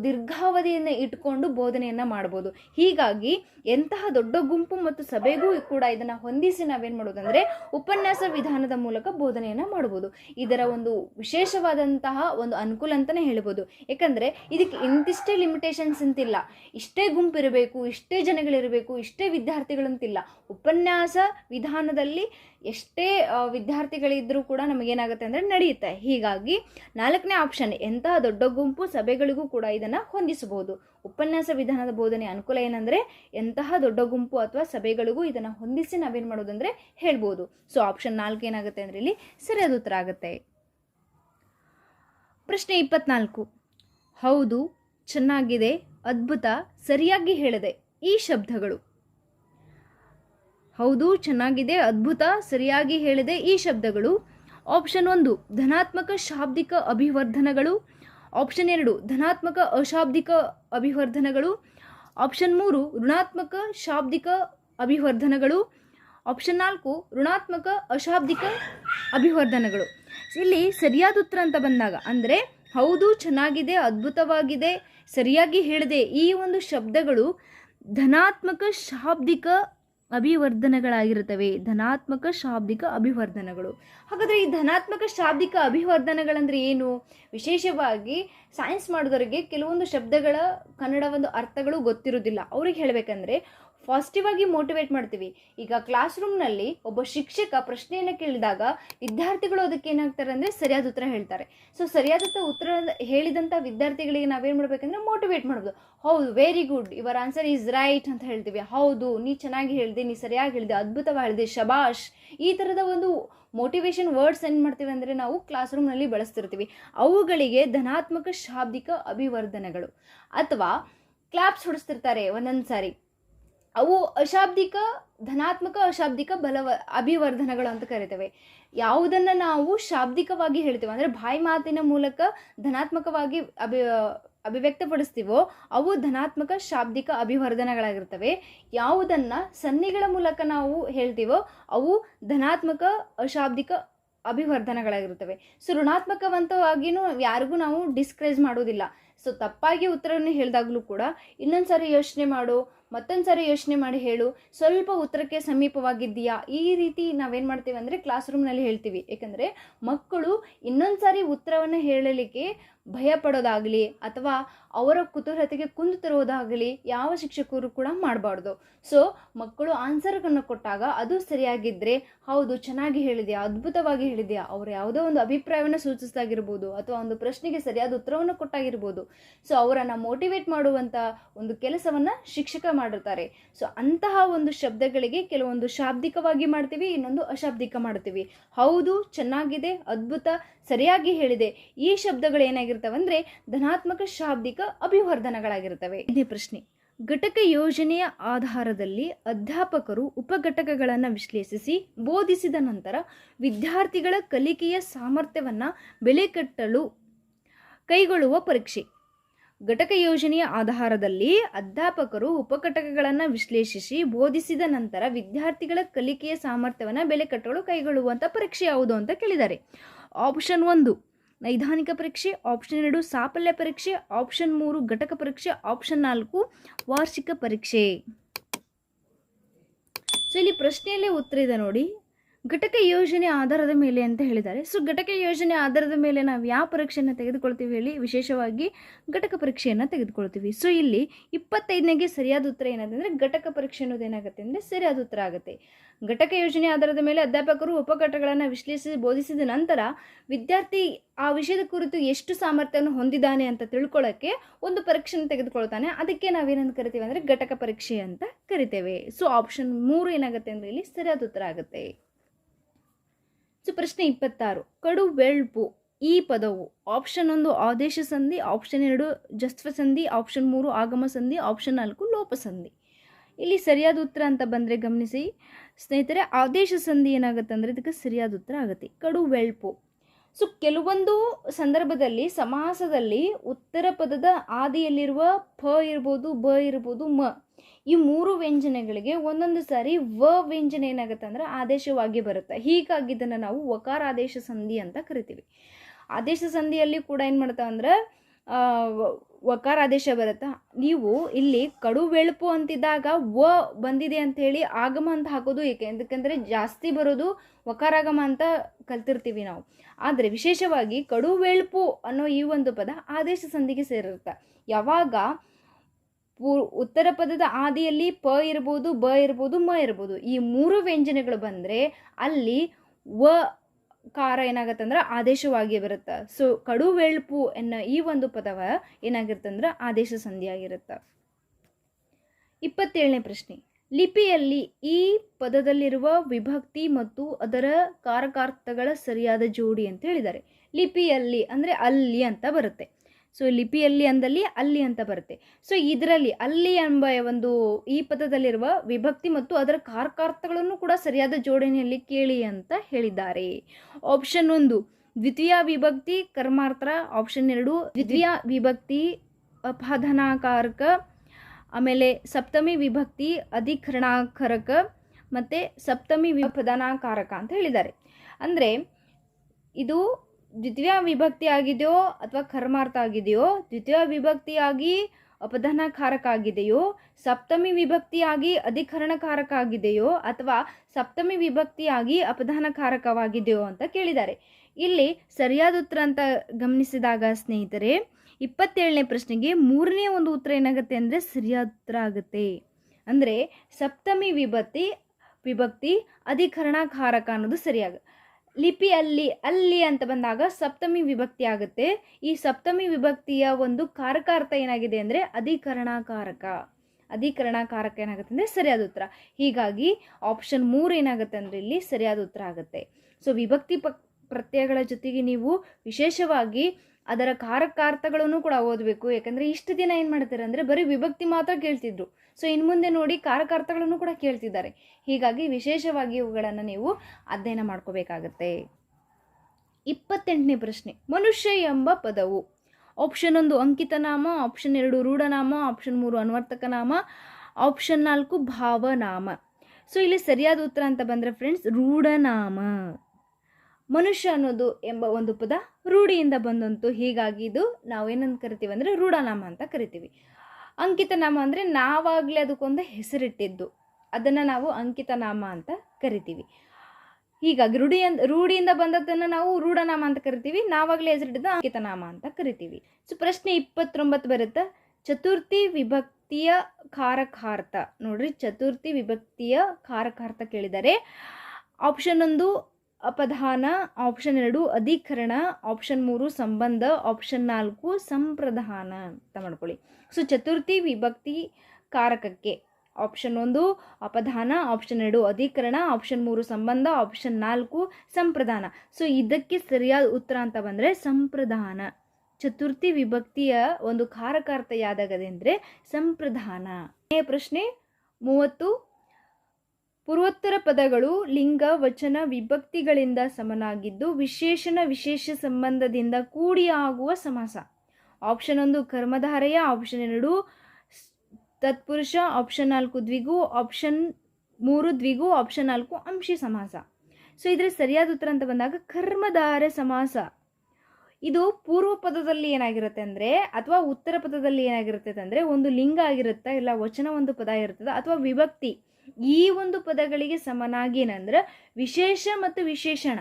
ದೀರ್ಘಾವಧಿಯನ್ನು ಇಟ್ಕೊಂಡು ಬೋಧನೆಯನ್ನು ಮಾಡ್ಬೋದು. ಹೀಗಾಗಿ ಎಂತಹ ದೊಡ್ಡ ಗುಂಪು ಮತ್ತು ಸಭೆಗೂ ಕೂಡ ಇದನ್ನು ಹೊಂದಿಸಿ ನಾವೇನು ಮಾಡೋದಂದರೆ ಉಪನ್ಯಾಸ ವಿಧಾನದ ಮೂಲಕ ಬೋಧನೆಯನ್ನು ಮಾಡ್ಬೋದು. ಇದರ ಒಂದು ವಿಶೇಷವಾದಂತಹ ಒಂದು ಅನುಕೂಲ ಅಂತಲೇ ಹೇಳ್ಬೋದು. ಯಾಕಂದರೆ ಇದಕ್ಕೆ ಇಂತಿಷ್ಟೇ ಲಿಮಿಟೇಷನ್ಸ್ ಅಂತಿಲ್ಲ. ಇಷ್ಟೇ ಗುಂಪು ಇರಬೇಕು, ಇಷ್ಟೇ ಜನಗಳಿರಬೇಕು, ಇಷ್ಟೇ ವಿದ್ಯಾರ್ಥಿಗಳಂತಿಲ್ಲ. ಉಪನ್ಯಾಸ ವಿಧಾನದಲ್ಲಿ ಎಷ್ಟೇ ವಿದ್ಯಾರ್ಥಿಗಳಿದ್ದರೂ ಕೂಡ ನಮಗೇನಾಗುತ್ತೆ ಅಂದರೆ ನಡೆಯುತ್ತೆ ಹೀಗಾಗಿ ನಾಲ್ಕನೇ ಆಪ್ಷನ್ ಎಂತಹ ದೊಡ್ಡ ಗುಂಪು ಸಭೆಗಳಿಗೂ ಕೂಡ ಇದನ್ನು ಹೊಂದಿಸಬಹುದು. ಉಪನ್ಯಾಸ ವಿಧಾನದ ಬೋಧನೆ ಅನುಕೂಲ ಏನಂದರೆ ಎಂತಹ ದೊಡ್ಡ ಗುಂಪು ಅಥವಾ ಸಭೆಗಳಿಗೂ ಇದನ್ನು ಹೊಂದಿಸಿ ನಾವೇನು ಮಾಡೋದಂದರೆ ಹೇಳ್ಬೋದು. ಸೊ ಆಪ್ಷನ್ ನಾಲ್ಕು ಏನಾಗುತ್ತೆ ಅಂದರೆ ಇಲ್ಲಿ ಸರಿಯಾದ ಉತ್ತರ ಆಗುತ್ತೆ. ಪ್ರಶ್ನೆ ಇಪ್ಪತ್ನಾಲ್ಕು. ಹೌದು, ಚೆನ್ನಾಗಿದೆ, ಅದ್ಭುತ, ಸರಿಯಾಗಿ ಹೇಳಿದೆ ಈ ಶಬ್ದಗಳು. ಹೌದು, ಚೆನ್ನಾಗಿದೆ, ಅದ್ಭುತ, ಸರಿಯಾಗಿ ಹೇಳಿದೆ ಈ ಶಬ್ದಗಳು. ಆಪ್ಷನ್ ಒಂದು, ಧನಾತ್ಮಕ ಶಾಬ್ದಿಕ ಅಭಿವರ್ಧನಗಳು. ಆಪ್ಷನ್ ಎರಡು, ಧನಾತ್ಮಕ ಅಶಾಬ್ದಿಕ ಅಭಿವರ್ಧನಗಳು. ಆಪ್ಷನ್ ಮೂರು, ಋಣಾತ್ಮಕ ಶಾಬ್ದಿಕ ಅಭಿವರ್ಧನಗಳು. ಆಪ್ಷನ್ ನಾಲ್ಕು, ಋಣಾತ್ಮಕ ಅಶಾಬ್ದಿಕ ಅಭಿವರ್ಧನಗಳು. ಇಲ್ಲಿ ಸರಿಯಾದ ಉತ್ತರ ಅಂತ ಬಂದಾಗ, ಅಂದರೆ ಹೌದು, ಚೆನ್ನಾಗಿದೆ, ಅದ್ಭುತವಾಗಿದೆ, ಸರಿಯಾಗಿ ಹೇಳಿದೆ ಈ ಒಂದು ಶಬ್ದಗಳು ಧನಾತ್ಮಕ ಶಾಬ್ದಿಕ ಅಭಿವರ್ಧನಗಳಾಗಿರುತ್ತವೆ. ಧನಾತ್ಮಕ, ಶಾಬ್ದಿಕ ಅಭಿವರ್ಧನಗಳು. ಹಾಗಾದರೆ ಈ ಧನಾತ್ಮಕ, ಶಾಬ್ದಿಕ ಅಭಿವರ್ಧನಗಳಂದರೆ ಏನು? ವಿಶೇಷವಾಗಿ ಸೈನ್ಸ್ ಮಾಡಿದವರಿಗೆ ಕೆಲವೊಂದು ಶಬ್ದಗಳ ಕನ್ನಡ ಒಂದು ಅರ್ಥಗಳು ಗೊತ್ತಿರೋದಿಲ್ಲ ಅವ್ರಿಗೆ ಹೇಳಬೇಕಂದ್ರೆ ಪಾಸಿಟಿವ್ ಆಗಿ ಮೋಟಿವೇಟ್ ಮಾಡ್ತೀವಿ. ಈಗ ಕ್ಲಾಸ್ ರೂಮ್ನಲ್ಲಿ ಒಬ್ಬ ಶಿಕ್ಷಕ ಪ್ರಶ್ನೆಯನ್ನು ಕೇಳಿದಾಗ ವಿದ್ಯಾರ್ಥಿಗಳು ಅದಕ್ಕೆ ಏನಾಗ್ತಾರೆ ಅಂದರೆ ಸರಿಯಾದ ಉತ್ತರ ಹೇಳ್ತಾರೆ. ಸೊ ಸರಿಯಾದ ಉತ್ತರ ಹೇಳಿದಂಥ ವಿದ್ಯಾರ್ಥಿಗಳಿಗೆ ನಾವೇನು ಮಾಡ್ಬೇಕಂದ್ರೆ ಮೋಟಿವೇಟ್ ಮಾಡ್ಬೋದು ಹೌದು ವೆರಿ ಗುಡ್ ಇವರ್ ಆನ್ಸರ್ ಈಸ್ ರೈಟ್ ಅಂತ ಹೇಳ್ತೀವಿ. ಹೌದು, ನೀ ಚೆನ್ನಾಗಿ ಹೇಳಿದೆ, ನೀ ಸರಿಯಾಗಿ ಹೇಳಿದೆ, ಅದ್ಭುತವಾಗಿ ಹೇಳಿದೆ, ಶಬಾಷ್. ಈ ಥರದ ಒಂದು ಮೋಟಿವೇಶನ್ ವರ್ಡ್ಸ್ ಏನು ಮಾಡ್ತೀವಿ ಅಂದರೆ ನಾವು ಕ್ಲಾಸ್ ರೂಮ್ನಲ್ಲಿ ಬಳಸ್ತಿರ್ತೀವಿ. ಅವುಗಳಿಗೆ ಧನಾತ್ಮಕ, ಶಾಬ್ದಿಕ ಅಭಿವರ್ಧನೆಗಳು. ಅಥವಾ ಕ್ಲಾಪ್ಸ್ ಹೊಡಿಸ್ತಿರ್ತಾರೆ ಒಂದೊಂದು ಸಾರಿ ಅವು ಅಶಾಬ್ದಿಕ, ಧನಾತ್ಮಕ, ಅಶಾಬ್ದಿಕ ಬಲವ, ಅಭಿವರ್ಧನಗಳು ಅಂತ ಕರಿತೇವೆ. ಯಾವುದನ್ನು ನಾವು ಶಾಬ್ದಿಕವಾಗಿ ಹೇಳ್ತೇವೆ, ಅಂದರೆ ಬಾಯಿ ಮಾತಿನ ಮೂಲಕ ಧನಾತ್ಮಕವಾಗಿ ಅಭಿ, ಅಭಿವ್ಯಕ್ತಪಡಿಸ್ತೀವೋ ಅವು ಧನಾತ್ಮಕ, ಶಾಬ್ದಿಕ ಅಭಿವರ್ಧನಗಳಾಗಿರ್ತವೆ. ಯಾವುದನ್ನು ಸನ್ನಿಗಳ ಮೂಲಕ ನಾವು ಹೇಳ್ತೀವೋ ಅವು ಧನಾತ್ಮಕ, ಅಶಾಬ್ದಿಕ ಅಭಿವರ್ಧನಗಳಾಗಿರ್ತವೆ. ಸೊ ಋಣಾತ್ಮಕವಂತವಾಗಿಯೂ ಯಾರಿಗೂ ನಾವು ಡಿಸ್ಕರೇಜ್ ಮಾಡೋದಿಲ್ಲ ಸೊ ತಪ್ಪಾಗಿ ಉತ್ತರವನ್ನು ಹೇಳಿದಾಗಲೂ ಕೂಡ ಇನ್ನೊಂದು ಸಾರಿ ಯೋಚನೆ ಮಾಡು. ಮತ್ತೊಂದು ಸಾರಿ ಯೋಚನೆ ಮಾಡಿ ಹೇಳು. ಸ್ವಲ್ಪ ಉತ್ತರಕ್ಕೆ ಸಮೀಪವಾಗಿದ್ದೀಯಾ? ಈ ರೀತಿ ನಾವೇನು ಮಾಡ್ತೀವಿ ಅಂದರೆ ಕ್ಲಾಸ್ ರೂಮ್ನಲ್ಲಿ ಹೇಳ್ತೀವಿ. ಏಕೆಂದರೆ ಮಕ್ಕಳು ಇನ್ನೊಂದು ಸಾರಿ ಉತ್ತರವನ್ನು ಹೇಳಲಿಕ್ಕೆ ಭಯ ಪಡೋದಾಗಲಿ ಅಥವಾ ಅವರ ಕುತೂಹಲತೆಗೆ ಕುಂದು ತರುವುದಾಗಲಿ ಯಾವ ಶಿಕ್ಷಕರು ಕೂಡ ಮಾಡಬಾರ್ದು. ಸೊ ಮಕ್ಕಳು ಆನ್ಸರ್ಗಳನ್ನು ಕೊಟ್ಟಾಗ ಅದು ಸರಿಯಾಗಿದ್ದರೆ ಹೌದು, ಚೆನ್ನಾಗಿ ಹೇಳಿದೆಯಾ, ಅದ್ಭುತವಾಗಿ ಹೇಳಿದೆಯಾ, ಅವರು ಯಾವುದೋ ಒಂದು ಅಭಿಪ್ರಾಯವನ್ನು ಸೂಚಿಸಿದಾಗಿರ್ಬೋದು ಅಥವಾ ಒಂದು ಪ್ರಶ್ನೆಗೆ ಸರಿಯಾದ ಉತ್ತರವನ್ನು ಕೊಟ್ಟಾಗಿರ್ಬೋದು. ಸೊ ಅವರನ್ನು ಮೋಟಿವೇಟ್ ಮಾಡುವಂಥ ಒಂದು ಕೆಲಸವನ್ನು ಶಿಕ್ಷಕ ಮಾಡಿರ್ತಾರೆ. ಸೊ ಅಂತಹ ಒಂದು ಶಬ್ದಗಳಿಗೆ ಕೆಲವೊಂದು ಶಾಬ್ದಿಕವಾಗಿ ಮಾಡ್ತೀವಿ, ಇನ್ನೊಂದು ಅಶಾಬ್ದಿಕ ಮಾಡ್ತೀವಿ. ಹೌದು, ಚೆನ್ನಾಗಿದೆ, ಅದ್ಭುತ ಸರಿಯಾಗಿ ಹೇಳಿದೆ. ಈ ಶಬ್ದಗಳು ಏನಾಗಿರ್ತವೆ ಅಂದರೆ ಧನಾತ್ಮಕ ಶಾಬ್ದಿಕ ಅಭಿವರ್ಧನಗಳಾಗಿರ್ತವೆ. ಇದೇ ಪ್ರಶ್ನೆ. ಘಟಕ ಯೋಜನೆಯ ಆಧಾರದಲ್ಲಿ ಅಧ್ಯಾಪಕರು ಉಪಘಟಕಗಳನ್ನು ವಿಶ್ಲೇಷಿಸಿ ಬೋಧಿಸಿದ ನಂತರ ವಿದ್ಯಾರ್ಥಿಗಳ ಕಲಿಕೆಯ ಸಾಮರ್ಥ್ಯವನ್ನು ಬೆಲೆ ಕಟ್ಟಲು ಕೈಗೊಳ್ಳುವ ಪರೀಕ್ಷೆ. ಘಟಕ ಯೋಜನೆಯ ಆಧಾರದಲ್ಲಿ ಅಧ್ಯಾಪಕರು ಉಪಘಟಕಗಳನ್ನು ವಿಶ್ಲೇಷಿಸಿ ಬೋಧಿಸಿದ ನಂತರ ವಿದ್ಯಾರ್ಥಿಗಳ ಕಲಿಕೆಯ ಸಾಮರ್ಥ್ಯವನ್ನು ಬೆಲೆ ಕಟ್ಟಲು ಕೈಗೊಳ್ಳುವಂಥ ಪರೀಕ್ಷೆ ಯಾವುದು ಅಂತ ಕೇಳಿದ್ದಾರೆ. ಆಪ್ಷನ್ ಒಂದು. ನೈದಾನಿಕ ಪರೀಕ್ಷೆ ಆಪ್ಷನ್ ಎರಡು ಸಾಫಲ್ಯ ಪರೀಕ್ಷೆ ಆಪ್ಷನ್ ಮೂರು ಘಟಕ ಪರೀಕ್ಷೆ ಆಪ್ಷನ್ ನಾಲ್ಕು ವಾರ್ಷಿಕ ಪರೀಕ್ಷೆ ಸೊ ಇಲ್ಲಿ ಪ್ರಶ್ನೆಯಲ್ಲೇ ಉತ್ತರ ಇದೆ ನೋಡಿ. ಘಟಕ ಯೋಜನೆ ಆಧಾರದ ಮೇಲೆ ಅಂತ ಹೇಳಿದ್ದಾರೆ. ಸೊ ಘಟಕ ಯೋಜನೆ ಆಧಾರದ ಮೇಲೆ ನಾವು ಯಾವ ಪರೀಕ್ಷೆಯನ್ನು ತೆಗೆದುಕೊಳ್ತೀವಿ ಹೇಳಿ ವಿಶೇಷವಾಗಿ ಘಟಕ ಪರೀಕ್ಷೆಯನ್ನು ತೆಗೆದುಕೊಳ್ತೀವಿ. ಸೊ ಇಲ್ಲಿ ಇಪ್ಪತ್ತೈದನೇಗೆ ಸರಿಯಾದ ಉತ್ತರ ಏನಂತಂದರೆ ಘಟಕ ಪರೀಕ್ಷೆ ಅನ್ನೋದು ಏನಾಗುತ್ತೆ ಅಂದರೆ ಸರಿಯಾದ ಉತ್ತರ ಆಗುತ್ತೆ. ಘಟಕ ಯೋಜನೆ ಆಧಾರದ ಮೇಲೆ ಅಧ್ಯಾಪಕರು ಉಪಘಟಗಳನ್ನು ವಿಶ್ಲೇಷಿಸಿ ಬೋಧಿಸಿದ ನಂತರ ವಿದ್ಯಾರ್ಥಿ ಆ ವಿಷಯದ ಕುರಿತು ಎಷ್ಟು ಸಾಮರ್ಥ್ಯವನ್ನು ಹೊಂದಿದ್ದಾನೆ ಅಂತ ತಿಳ್ಕೊಳ್ಳೋಕ್ಕೆ ಒಂದು ಪರೀಕ್ಷೆಯನ್ನು ತೆಗೆದುಕೊಳ್ತಾನೆ. ಅದಕ್ಕೆ ನಾವೇನಂತ ಕರಿತೀವಿ ಅಂದರೆ ಘಟಕ ಪರೀಕ್ಷೆ ಅಂತ ಕರಿತೇವೆ. ಸೊ ಆಪ್ಷನ್ ಮೂರು ಏನಾಗುತ್ತೆ ಅಂದರೆ ಇಲ್ಲಿ ಸರಿಯಾದ ಉತ್ತರ ಆಗುತ್ತೆ. ಸೊ ಪ್ರಶ್ನೆ ಇಪ್ಪತ್ತಾರು. ಕಡು ವೆಳ್ಪು, ಈ ಪದವು ಆಪ್ಷನ್ ಒಂದು ಆದೇಶ ಸಂಧಿ ಆಪ್ಷನ್ ಎರಡು ಜಸ್ತ್ವ ಸಂಧಿ ಆಪ್ಷನ್ ಮೂರು ಆಗಮ ಸಂಧಿ ಆಪ್ಷನ್ ನಾಲ್ಕು ಲೋಪ ಸಂಧಿ. ಇಲ್ಲಿ ಸರಿಯಾದ ಉತ್ತರ ಅಂತ ಬಂದರೆ ಗಮನಿಸಿ. ಸ್ನೇಹಿತರೆ, ಆದೇಶ ಸಂಧಿ ಏನಾಗುತ್ತೆ ಅಂದರೆ ಇದಕ್ಕೆ ಸರಿಯಾದ ಉತ್ತರ ಆಗುತ್ತೆ. ಕಡು ವೆಳ್ಪು. ಸೊ ಕೆಲವೊಂದು ಸಂದರ್ಭದಲ್ಲಿ, ಸಮಾಸದಲ್ಲಿ ಉತ್ತರ ಪದದ ಆದಿಯಲ್ಲಿರುವ ಫ ಇರ್ಬೋದು, ಬ ಇರ್ಬೋದು, ಮ ಈ ಮೂರು ವ್ಯಂಜನಗಳಿಗೆ ಒಂದೊಂದು ಸಾರಿ ವ ವ್ಯಂಜನ ಏನಾಗುತ್ತೆ ಅಂದ್ರೆ ಆದೇಶವಾಗಿ ಬರುತ್ತೆ. ಹೀಗಾಗಿ ಇದನ್ನು ನಾವು ವಕಾರ ಆದೇಶ ಸಂಧಿ ಅಂತ ಕರಿತೀವಿ. ಆದೇಶ ಸಂಧಿಯಲ್ಲಿ ಕೂಡ ಏನು ಮಾಡ್ತಾವೆ ಅಂದ್ರೆ ವಕಾರ ಆದೇಶ ಬರುತ್ತೆ? ನೀವು ಇಲ್ಲಿ ಕಡು ಬೆಳಪು ಅಂತಿದ್ದಾಗ ವ ಬಂದಿದೆ ಅಂತ ಹೇಳಿ ಆಗಮ ಅಂತ ಹಾಕೋದು ಏಕೆ? ಯಾಕೆಂದರೆ ಜಾಸ್ತಿ ಬರೋದು ವಕಾರಾಗಮ ಅಂತ ಕಲ್ತಿರ್ತೀವಿ ನಾವು. ಆದರೆ ವಿಶೇಷವಾಗಿ ಕಡು ಬೆಳಪು ಅನ್ನೋ ಈ ಒಂದು ಪದ ಆದೇಶ ಸಂಧಿಗೆ ಸೇರಿರುತ್ತೆ. ಯಾವಾಗ ಉತ್ತರ ಪದದ ಆದಿಯಲ್ಲಿ ಪ ಇರ್ಬೋದು, ಬ ಇರ್ಬೋದು, ಮ ಇರ್ಬೋದು. ಈ ಮೂರು ವ್ಯಂಜನಗಳು ಬಂದರೆ ಅಲ್ಲಿ ವ ಕಾರ ಏನಾಗತ್ತೆ ಅಂದ್ರೆ ಆದೇಶವಾಗಿ ಬರುತ್ತೆ. ಸೊ ಕಡುವೆಳ್ಪು ಎನ್ನೋ ಈ ಒಂದು ಪದವ ಏನಾಗಿರುತ್ತೆ ಅಂದ್ರೆ ಆದೇಶ ಸಂಧಿಯಾಗಿರುತ್ತೆ. ಇಪ್ಪತ್ತೇಳನೇ ಪ್ರಶ್ನೆ. ಲಿಪಿಯಲ್ಲಿ ಈ ಪದದಲ್ಲಿರುವ ವಿಭಕ್ತಿ ಮತ್ತು ಅದರ ಕಾರಕಾರ್ಥಗಳ ಸರಿಯಾದ ಜೋಡಿ ಅಂತ ಹೇಳಿದ್ದಾರೆ. ಲಿಪಿಯಲ್ಲಿ ಅಂದರೆ ಅಲ್ಲಿ ಅಂತ ಬರುತ್ತೆ. ಸೊ ಲಿಪಿಯಲ್ಲಿ ಅಂದಲ್ಲಿ ಅಲ್ಲಿ ಅಂತ ಬರುತ್ತೆ. ಸೊ ಇದರಲ್ಲಿ ಅಲ್ಲಿ ಎಂಬ ಒಂದು ಈ ಪದದಲ್ಲಿರುವ ವಿಭಕ್ತಿ ಮತ್ತು ಅದರ ಕಾರ್ಕಾರ್ಥಗಳನ್ನು ಕೂಡ ಸರಿಯಾದ ಜೋಡಣೆಯಲ್ಲಿ ಕೇಳಿ ಅಂತ ಹೇಳಿದ್ದಾರೆ. ಆಪ್ಷನ್ ಒಂದು, ದ್ವಿತೀಯ ವಿಭಕ್ತಿ ಕರ್ಮಾರ್ಥ ಆಪ್ಷನ್ ಎರಡು, ದ್ವಿತೀಯ ವಿಭಕ್ತಿ ಅಪಧನಾಕಾರಕ. ಆಮೇಲೆ ಸಪ್ತಮಿ ವಿಭಕ್ತಿ ಅಧಿಕರಣಾಕಾರಕ ಮತ್ತು ಸಪ್ತಮಿ ವಿಪದನಾಕಾರಕ ಅಂತ ಹೇಳಿದ್ದಾರೆ. ಅಂದರೆ ಇದು ದ್ವಿತೀಯ ವಿಭಕ್ತಿ ಆಗಿದೆಯೋ ಅಥವಾ ಕರ್ಮಾರ್ಥ ಆಗಿದೆಯೋ, ದ್ವಿತೀಯ ವಿಭಕ್ತಿಯಾಗಿ ಅಪಧನಕಾರಕ ಆಗಿದೆಯೋ ಸಪ್ತಮಿ ವಿಭಕ್ತಿಯಾಗಿ ಅಧಿಕರಣಕಾರಕ ಆಗಿದೆಯೋ ಅಥವಾ ಸಪ್ತಮಿ ವಿಭಕ್ತಿಯಾಗಿ ಅಪಧಾನಕಾರಕವಾಗಿದೆಯೋ ಅಂತ ಕೇಳಿದ್ದಾರೆ. ಇಲ್ಲಿ ಸರಿಯಾದ ಉತ್ತರ ಅಂತ ಗಮನಿಸಿದಾಗ ಸ್ನೇಹಿತರೆ, ಇಪ್ಪತ್ತೇಳನೇ ಪ್ರಶ್ನೆಗೆ ಮೂರನೇ ಒಂದು ಉತ್ತರ ಏನಾಗುತ್ತೆ ಅಂದರೆ ಸರಿಯಾದ ಉತ್ತರ ಆಗುತ್ತೆ. ಅಂದರೆ ಸಪ್ತಮಿ ವಿಭಕ್ತಿ ವಿಭಕ್ತಿ ಅಧಿಕರಣಕಾರಕ ಅನ್ನೋದು ಸರಿಯಾಗ ಲಿಪಿ ಅಲ್ಲಿ ಅಲ್ಲಿ ಅಂತ ಬಂದಾಗ ಸಪ್ತಮಿ ವಿಭಕ್ತಿ ಆಗುತ್ತೆ. ಈ ಸಪ್ತಮಿ ವಿಭಕ್ತಿಯ ಒಂದು ಕಾರಕಾರ್ಥ ಏನಾಗಿದೆ ಅಂದರೆ ಅಧಿಕರಣಕಾರಕ. ಅಧಿಕರಣಕಾರಕ ಏನಾಗುತ್ತೆ ಅಂದರೆ ಸರಿಯಾದ ಉತ್ತರ. ಹೀಗಾಗಿ ಆಪ್ಷನ್ ಮೂರು ಏನಾಗುತ್ತೆ ಅಂದರೆ ಇಲ್ಲಿ ಸರಿಯಾದ ಉತ್ತರ ಆಗುತ್ತೆ. ಸೊ ವಿಭಕ್ತಿ ಪ ಪ್ರತ್ಯಯಗಳ ಜೊತೆಗೆ ನೀವು ವಿಶೇಷವಾಗಿ ಅದರ ಕಾರಕಾರ್ಥಗಳನ್ನು ಕೂಡ ಓದಬೇಕು. ಯಾಕಂದರೆ ಇಷ್ಟು ದಿನ ಏನು ಮಾಡ್ತಾರೆ ಅಂದರೆ ಬರೀ ವಿಭಕ್ತಿ ಮಾತ್ರ ಕೇಳ್ತಿದ್ರು. ಸೊ ಇನ್ನು ಮುಂದೆ ನೋಡಿ ಕಾರಕಾರ್ಥಗಳನ್ನು ಕೂಡ ಕೇಳ್ತಿದ್ದಾರೆ. ಹೀಗಾಗಿ ವಿಶೇಷವಾಗಿ ಇವುಗಳನ್ನು ನೀವು ಅಧ್ಯಯನ ಮಾಡ್ಕೋಬೇಕಾಗತ್ತೆ. ಇಪ್ಪತ್ತೆಂಟನೇ ಪ್ರಶ್ನೆ. ಮನುಷ್ಯ ಎಂಬ ಪದವು. ಆಪ್ಷನ್ ಒಂದು ಅಂಕಿತನಾಮ ಆಪ್ಷನ್ ಎರಡು ರೂಢನಾಮ ಆಪ್ಷನ್ ಮೂರು ಅನ್ವರ್ತಕ ನಾಮ ಆಪ್ಷನ್ ನಾಲ್ಕು ಭಾವನಾಮ. ಸೊ ಇಲ್ಲಿ ಸರಿಯಾದ ಉತ್ತರ ಅಂತ ಬಂದರೆ ಫ್ರೆಂಡ್ಸ್ ರೂಢನಾಮ. ಮನುಷ್ಯ ಅನ್ನೋದು ಎಂಬ ಒಂದು ಪದ ರೂಢಿಯಿಂದ ಬಂದಂತು. ಹೀಗಾಗಿ ಇದು ನಾವೇನಂತ ಕರಿತೀವಿ ಅಂದರೆ ರೂಢನಾಮ ಅಂತ ಕರಿತೀವಿ. ಅಂಕಿತನಾಮ ಅಂದರೆ ನಾವಾಗಲೇ ಅದಕ್ಕೊಂದು ಹೆಸರಿಟ್ಟಿದ್ದು. ಅದನ್ನು ನಾವು ಅಂಕಿತನಾಮ ಅಂತ ಕರಿತೀವಿ. ಹೀಗಾಗಿ ರೂಢಿ ರೂಢಿಯಿಂದ ಬಂದದ್ದನ್ನು ನಾವು ರೂಢನಾಮ ಅಂತ ಕರಿತೀವಿ. ನಾವಾಗಲೇ ಹೆಸರಿಟ್ಟಿದ್ದು ಅಂಕಿತನಾಮ ಅಂತ ಕರಿತೀವಿ. ಸೊ, ಪ್ರಶ್ನೆ ಇಪ್ಪತ್ತೊಂಬತ್ತು ಬರುತ್ತೆ. ಚತುರ್ಥಿ ವಿಭಕ್ತಿಯ ಕಾರಕಾರ್ಥ. ನೋಡ್ರಿ, ಚತುರ್ಥಿ ವಿಭಕ್ತಿಯ ಕಾರಕಾರ್ಥ ಕೇಳಿದರೆ ಆಪ್ಷನ್ ಒಂದು ಅಪಧಾನ ಆಪ್ಷನ್ ಎರಡು, ಅಧಿಕರಣ ಆಪ್ಷನ್ ಮೂರು, ಸಂಬಂಧ ಆಪ್ಷನ್ ನಾಲ್ಕು ಸಂಪ್ರದಾನ ಅಂತ ಮಾಡ್ಕೊಳ್ಳಿ. ಸೊ ಚತುರ್ಥಿ ವಿಭಕ್ತಿ ಕಾರಕಕ್ಕೆ ಆಪ್ಷನ್ ಒಂದು, ಅಪಧಾನ ಆಪ್ಷನ್ ಎರಡು, ಅಧಿಕರಣ ಆಪ್ಷನ್ ಮೂರು, ಸಂಬಂಧ ಆಪ್ಷನ್ ನಾಲ್ಕು ಸಂಪ್ರದಾನ ಸೊ ಇದಕ್ಕೆ ಸರಿಯಾದ ಉತ್ತರ ಅಂತ ಬಂದರೆ ಸಂಪ್ರದಾನ ಚತುರ್ಥಿ ವಿಭಕ್ತಿಯ ಒಂದು ಕಾರಕಾರ್ಥ ಯಾವುದಾಗದೆ ಅಂದರೆ ಸಂಪ್ರದಾನ ಪ್ರಶ್ನೆ, ಮೂವತ್ತು ಪೂರ್ವೋತ್ತರ ಪದಗಳು ಲಿಂಗ, ವಚನ, ವಿಭಕ್ತಿಗಳಿಂದ ಸಮನಾಗಿದ್ದು ವಿಶೇಷಣ ವಿಶೇಷ ಸಂಬಂಧದಿಂದ ಕೂಡಿ ಆಗುವ ಸಮಾಸ. ಆಪ್ಷನ್ ಒಂದು, ಕರ್ಮಧಾರಯ. ಆಪ್ಷನ್ ಎರಡು ತತ್ಪುರುಷ. ಆಪ್ಷನ್ ನಾಲ್ಕು, ದ್ವಿಗು. ಆಪ್ಷನ್ ಮೂರು, ದ್ವಿಗು. ಆಪ್ಷನ್ ನಾಲ್ಕು, ಅಂಶಿ ಸಮಾಸ. ಸೊ ಇದರ ಸರಿಯಾದ ಉತ್ತರ ಅಂತ ಬಂದಾಗ ಕರ್ಮಧಾರ ಸಮಾಸ. ಇದು ಪೂರ್ವ ಪದದಲ್ಲಿ ಏನಾಗಿರುತ್ತೆ ಅಂದರೆ, ಅಥವಾ ಉತ್ತರ ಪದದಲ್ಲಿ ಏನಾಗಿರುತ್ತೆ ಅಂದರೆ, ಒಂದು ಲಿಂಗ ಆಗಿರುತ್ತೆ ಇಲ್ಲ, ವಚನ ಒಂದು ಪದ ಇರ್ತದೆ ಅಥವಾ ವಿಭಕ್ತಿ. ಈ ಒಂದು ಪದಗಳಿಗೆ ಸಮನಾಗಿ ಏನಂದ್ರೆ ವಿಶೇಷ ಮತ್ತು ವಿಶೇಷಣ.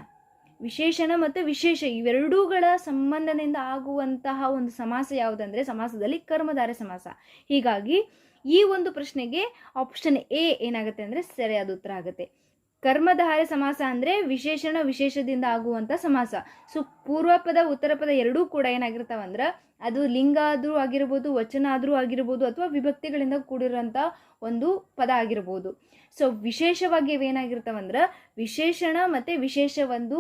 ವಿಶೇಷಣ ಮತ್ತು ವಿಶೇಷ ಇವೆರಡೂಗಳ ಸಂಬಂಧದಿಂದ ಆಗುವಂತಹ ಒಂದು ಸಮಾಸ ಯಾವುದಂದ್ರೆ ಸಮಾಸದಲ್ಲಿ ಕರ್ಮಧಾರೆ ಸಮಾಸ. ಹೀಗಾಗಿ ಈ ಒಂದು ಪ್ರಶ್ನೆಗೆ ಆಪ್ಷನ್ ಎ ಏನಾಗುತ್ತೆ ಅಂದರೆ ಸರಿಯಾದ ಉತ್ತರ ಆಗುತ್ತೆ. ಕರ್ಮಧಾರೆ ಸಮಾಸ ಅಂದರೆ ವಿಶೇಷಣ ವಿಶೇಷದಿಂದ ಆಗುವಂಥ ಸಮಾಸ. ಸೊ ಪೂರ್ವ ಪದ ಉತ್ತರ ಪದ ಎರಡೂ ಕೂಡ ಏನಾಗಿರ್ತಾವಂದ್ರೆ ಅದು ಲಿಂಗ ಆದರೂ ಆಗಿರ್ಬೋದು ವಚನ ಆದರೂ ಆಗಿರ್ಬೋದು ಅಥವಾ ವಿಭಕ್ತಿಗಳಿಂದ ಕೂಡಿರೋಂಥ ಒಂದು ಪದ ಆಗಿರ್ಬೋದು. ಸೊ ವಿಶೇಷವಾಗಿ ಇವೇನಾಗಿರ್ತಾವಂದ್ರೆ ವಿಶೇಷಣ ಮತ್ತು ವಿಶೇಷ ಒಂದು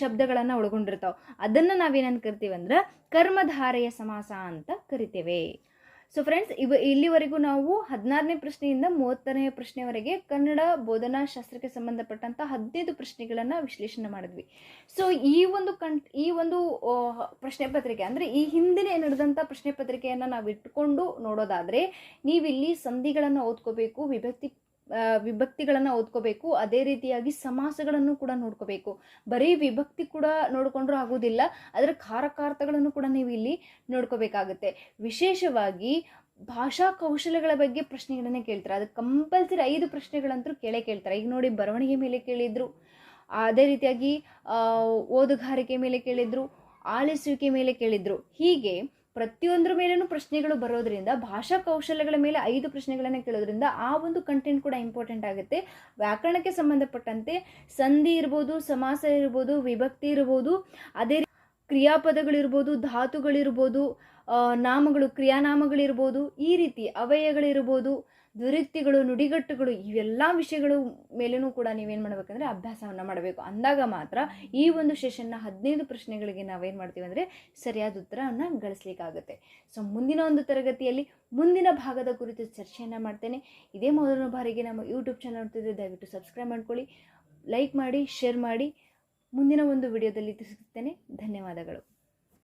ಶಬ್ದಗಳನ್ನು ಒಳಗೊಂಡಿರ್ತಾವೆ. ಅದನ್ನು ನಾವೇನಂತ ಕರಿತೀವಂದ್ರೆ ಕರ್ಮಧಾರೆಯ ಸಮಾಸ ಅಂತ ಕರಿತೇವೆ. ಸೊ ಫ್ರೆಂಡ್ಸ್ ಇವ ಇಲ್ಲಿವರೆಗೂ ನಾವು ಹದಿನಾರನೇ ಪ್ರಶ್ನೆಯಿಂದ ಮೂವತ್ತನೇ ಪ್ರಶ್ನೆವರೆಗೆ ಕನ್ನಡ ಬೋಧನಾ ಶಾಸ್ತ್ರಕ್ಕೆ ಸಂಬಂಧಪಟ್ಟಂಥ ಹದಿನೈದು ಪ್ರಶ್ನೆಗಳನ್ನು ವಿಶ್ಲೇಷಣೆ ಮಾಡಿದ್ವಿ. ಸೊ ಈ ಒಂದು ಕಂ ಈ ಒಂದು ಪ್ರಶ್ನೆ ಪತ್ರಿಕೆ ಅಂದರೆ ಈ ಹಿಂದಿನ ನಡೆದಂಥ ಪ್ರಶ್ನೆ ಪತ್ರಿಕೆಯನ್ನು ನಾವು ಇಟ್ಕೊಂಡು ನೋಡೋದಾದರೆ ನೀವಿಲ್ಲಿ ಸಂಧಿಗಳನ್ನು ಓದ್ಕೋಬೇಕು, ವಿಭಕ್ತಿ ವಿಭಕ್ತಿಗಳನ್ನು ಓದ್ಕೋಬೇಕು. ಅದೇ ರೀತಿಯಾಗಿ ಸಮಾಸಗಳನ್ನು ಕೂಡ ನೋಡ್ಕೋಬೇಕು. ಬರೀ ವಿಭಕ್ತಿ ಕೂಡ ನೋಡಿಕೊಂಡ್ರೂ ಆಗೋದಿಲ್ಲ. ಅದರ ಕಾರಕಾರ್ಥಗಳನ್ನು ಕೂಡ ನೀವು ಇಲ್ಲಿ ನೋಡ್ಕೋಬೇಕಾಗುತ್ತೆ. ವಿಶೇಷವಾಗಿ ಭಾಷಾ ಕೌಶಲ್ಯಗಳ ಬಗ್ಗೆ ಪ್ರಶ್ನೆಗಳನ್ನೇ ಕೇಳ್ತಾರೆ. ಅದಕ್ಕೆ ಕಂಪಲ್ಸರಿ ಐದು ಪ್ರಶ್ನೆಗಳಂತೂ ಕೇಳೇ ಕೇಳ್ತಾರೆ. ಈಗ ನೋಡಿ ಬರವಣಿಗೆ ಮೇಲೆ ಕೇಳಿದ್ರು, ಅದೇ ರೀತಿಯಾಗಿ ಓದುಗಾರಿಕೆ ಮೇಲೆ ಕೇಳಿದ್ರು, ಆಲಿಸುವಿಕೆ ಮೇಲೆ ಕೇಳಿದ್ರು. ಹೀಗೆ ಪ್ರತಿಯೊಂದರ ಮೇಲೂ ಪ್ರಶ್ನೆಗಳು ಬರೋದ್ರಿಂದ, ಭಾಷಾ ಕೌಶಲ್ಯಗಳ ಮೇಲೆ ಐದು ಪ್ರಶ್ನೆಗಳನ್ನು ಕೇಳೋದ್ರಿಂದ ಆ ಒಂದು ಕಂಟೆಂಟ್ ಕೂಡ ಇಂಪಾರ್ಟೆಂಟ್ ಆಗುತ್ತೆ. ವ್ಯಾಕರಣಕ್ಕೆ ಸಂಬಂಧಪಟ್ಟಂತೆ ಸಂಧಿ ಇರ್ಬೋದು, ಸಮಾಸ ಇರ್ಬೋದು, ವಿಭಕ್ತಿ ಇರ್ಬೋದು, ಅದೇ ಕ್ರಿಯಾಪದಗಳಿರ್ಬೋದು, ಧಾತುಗಳಿರ್ಬೋದು ನಾಮಗಳು, ಕ್ರಿಯಾನಾಮಗಳಿರ್ಬೋದು, ಈ ರೀತಿ ಅವಯಗಳಿರ್ಬೋದು ದುರಿಕ್ತಿಗಳು ನುಡಿಗಟ್ಟುಗಳು ಇವೆಲ್ಲ ವಿಷಯಗಳು ಮೇಲೂ ಕೂಡ ನೀವೇನು ಮಾಡಬೇಕಂದ್ರೆ ಅಭ್ಯಾಸವನ್ನು ಮಾಡಬೇಕು. ಅಂದಾಗ ಮಾತ್ರ ಈ ಒಂದು ಸೆಷನ್ನ ಹದಿನೈದು ಪ್ರಶ್ನೆಗಳಿಗೆ ನಾವೇನು ಮಾಡ್ತೀವಿ ಅಂದರೆ ಸರಿಯಾದ ಉತ್ತರವನ್ನು ಗಳಿಸ್ಲಿಕ್ಕಾಗುತ್ತೆ. ಸೊ ಮುಂದಿನ ಒಂದು ತರಗತಿಯಲ್ಲಿ ಮುಂದಿನ ಭಾಗದ ಕುರಿತು ಚರ್ಚೆಯನ್ನು ಮಾಡ್ತೇನೆ. ಇದೇ ಮೊದಲನೇ ಬಾರಿಗೆ ನಮ್ಮ ಯೂಟ್ಯೂಬ್ ಚಾನಲ್ ನೋಡ್ತಿದ್ರೆ ದಯವಿಟ್ಟು ಸಬ್ಸ್ಕ್ರೈಬ್ ಮಾಡ್ಕೊಳ್ಳಿ ಲೈಕ್ ಮಾಡಿ ಶೇರ್ ಮಾಡಿ. ಮುಂದಿನ ಒಂದು ವಿಡಿಯೋದಲ್ಲಿ ತಿಳಿಸುತ್ತೇನೆ ಧನ್ಯವಾದಗಳು.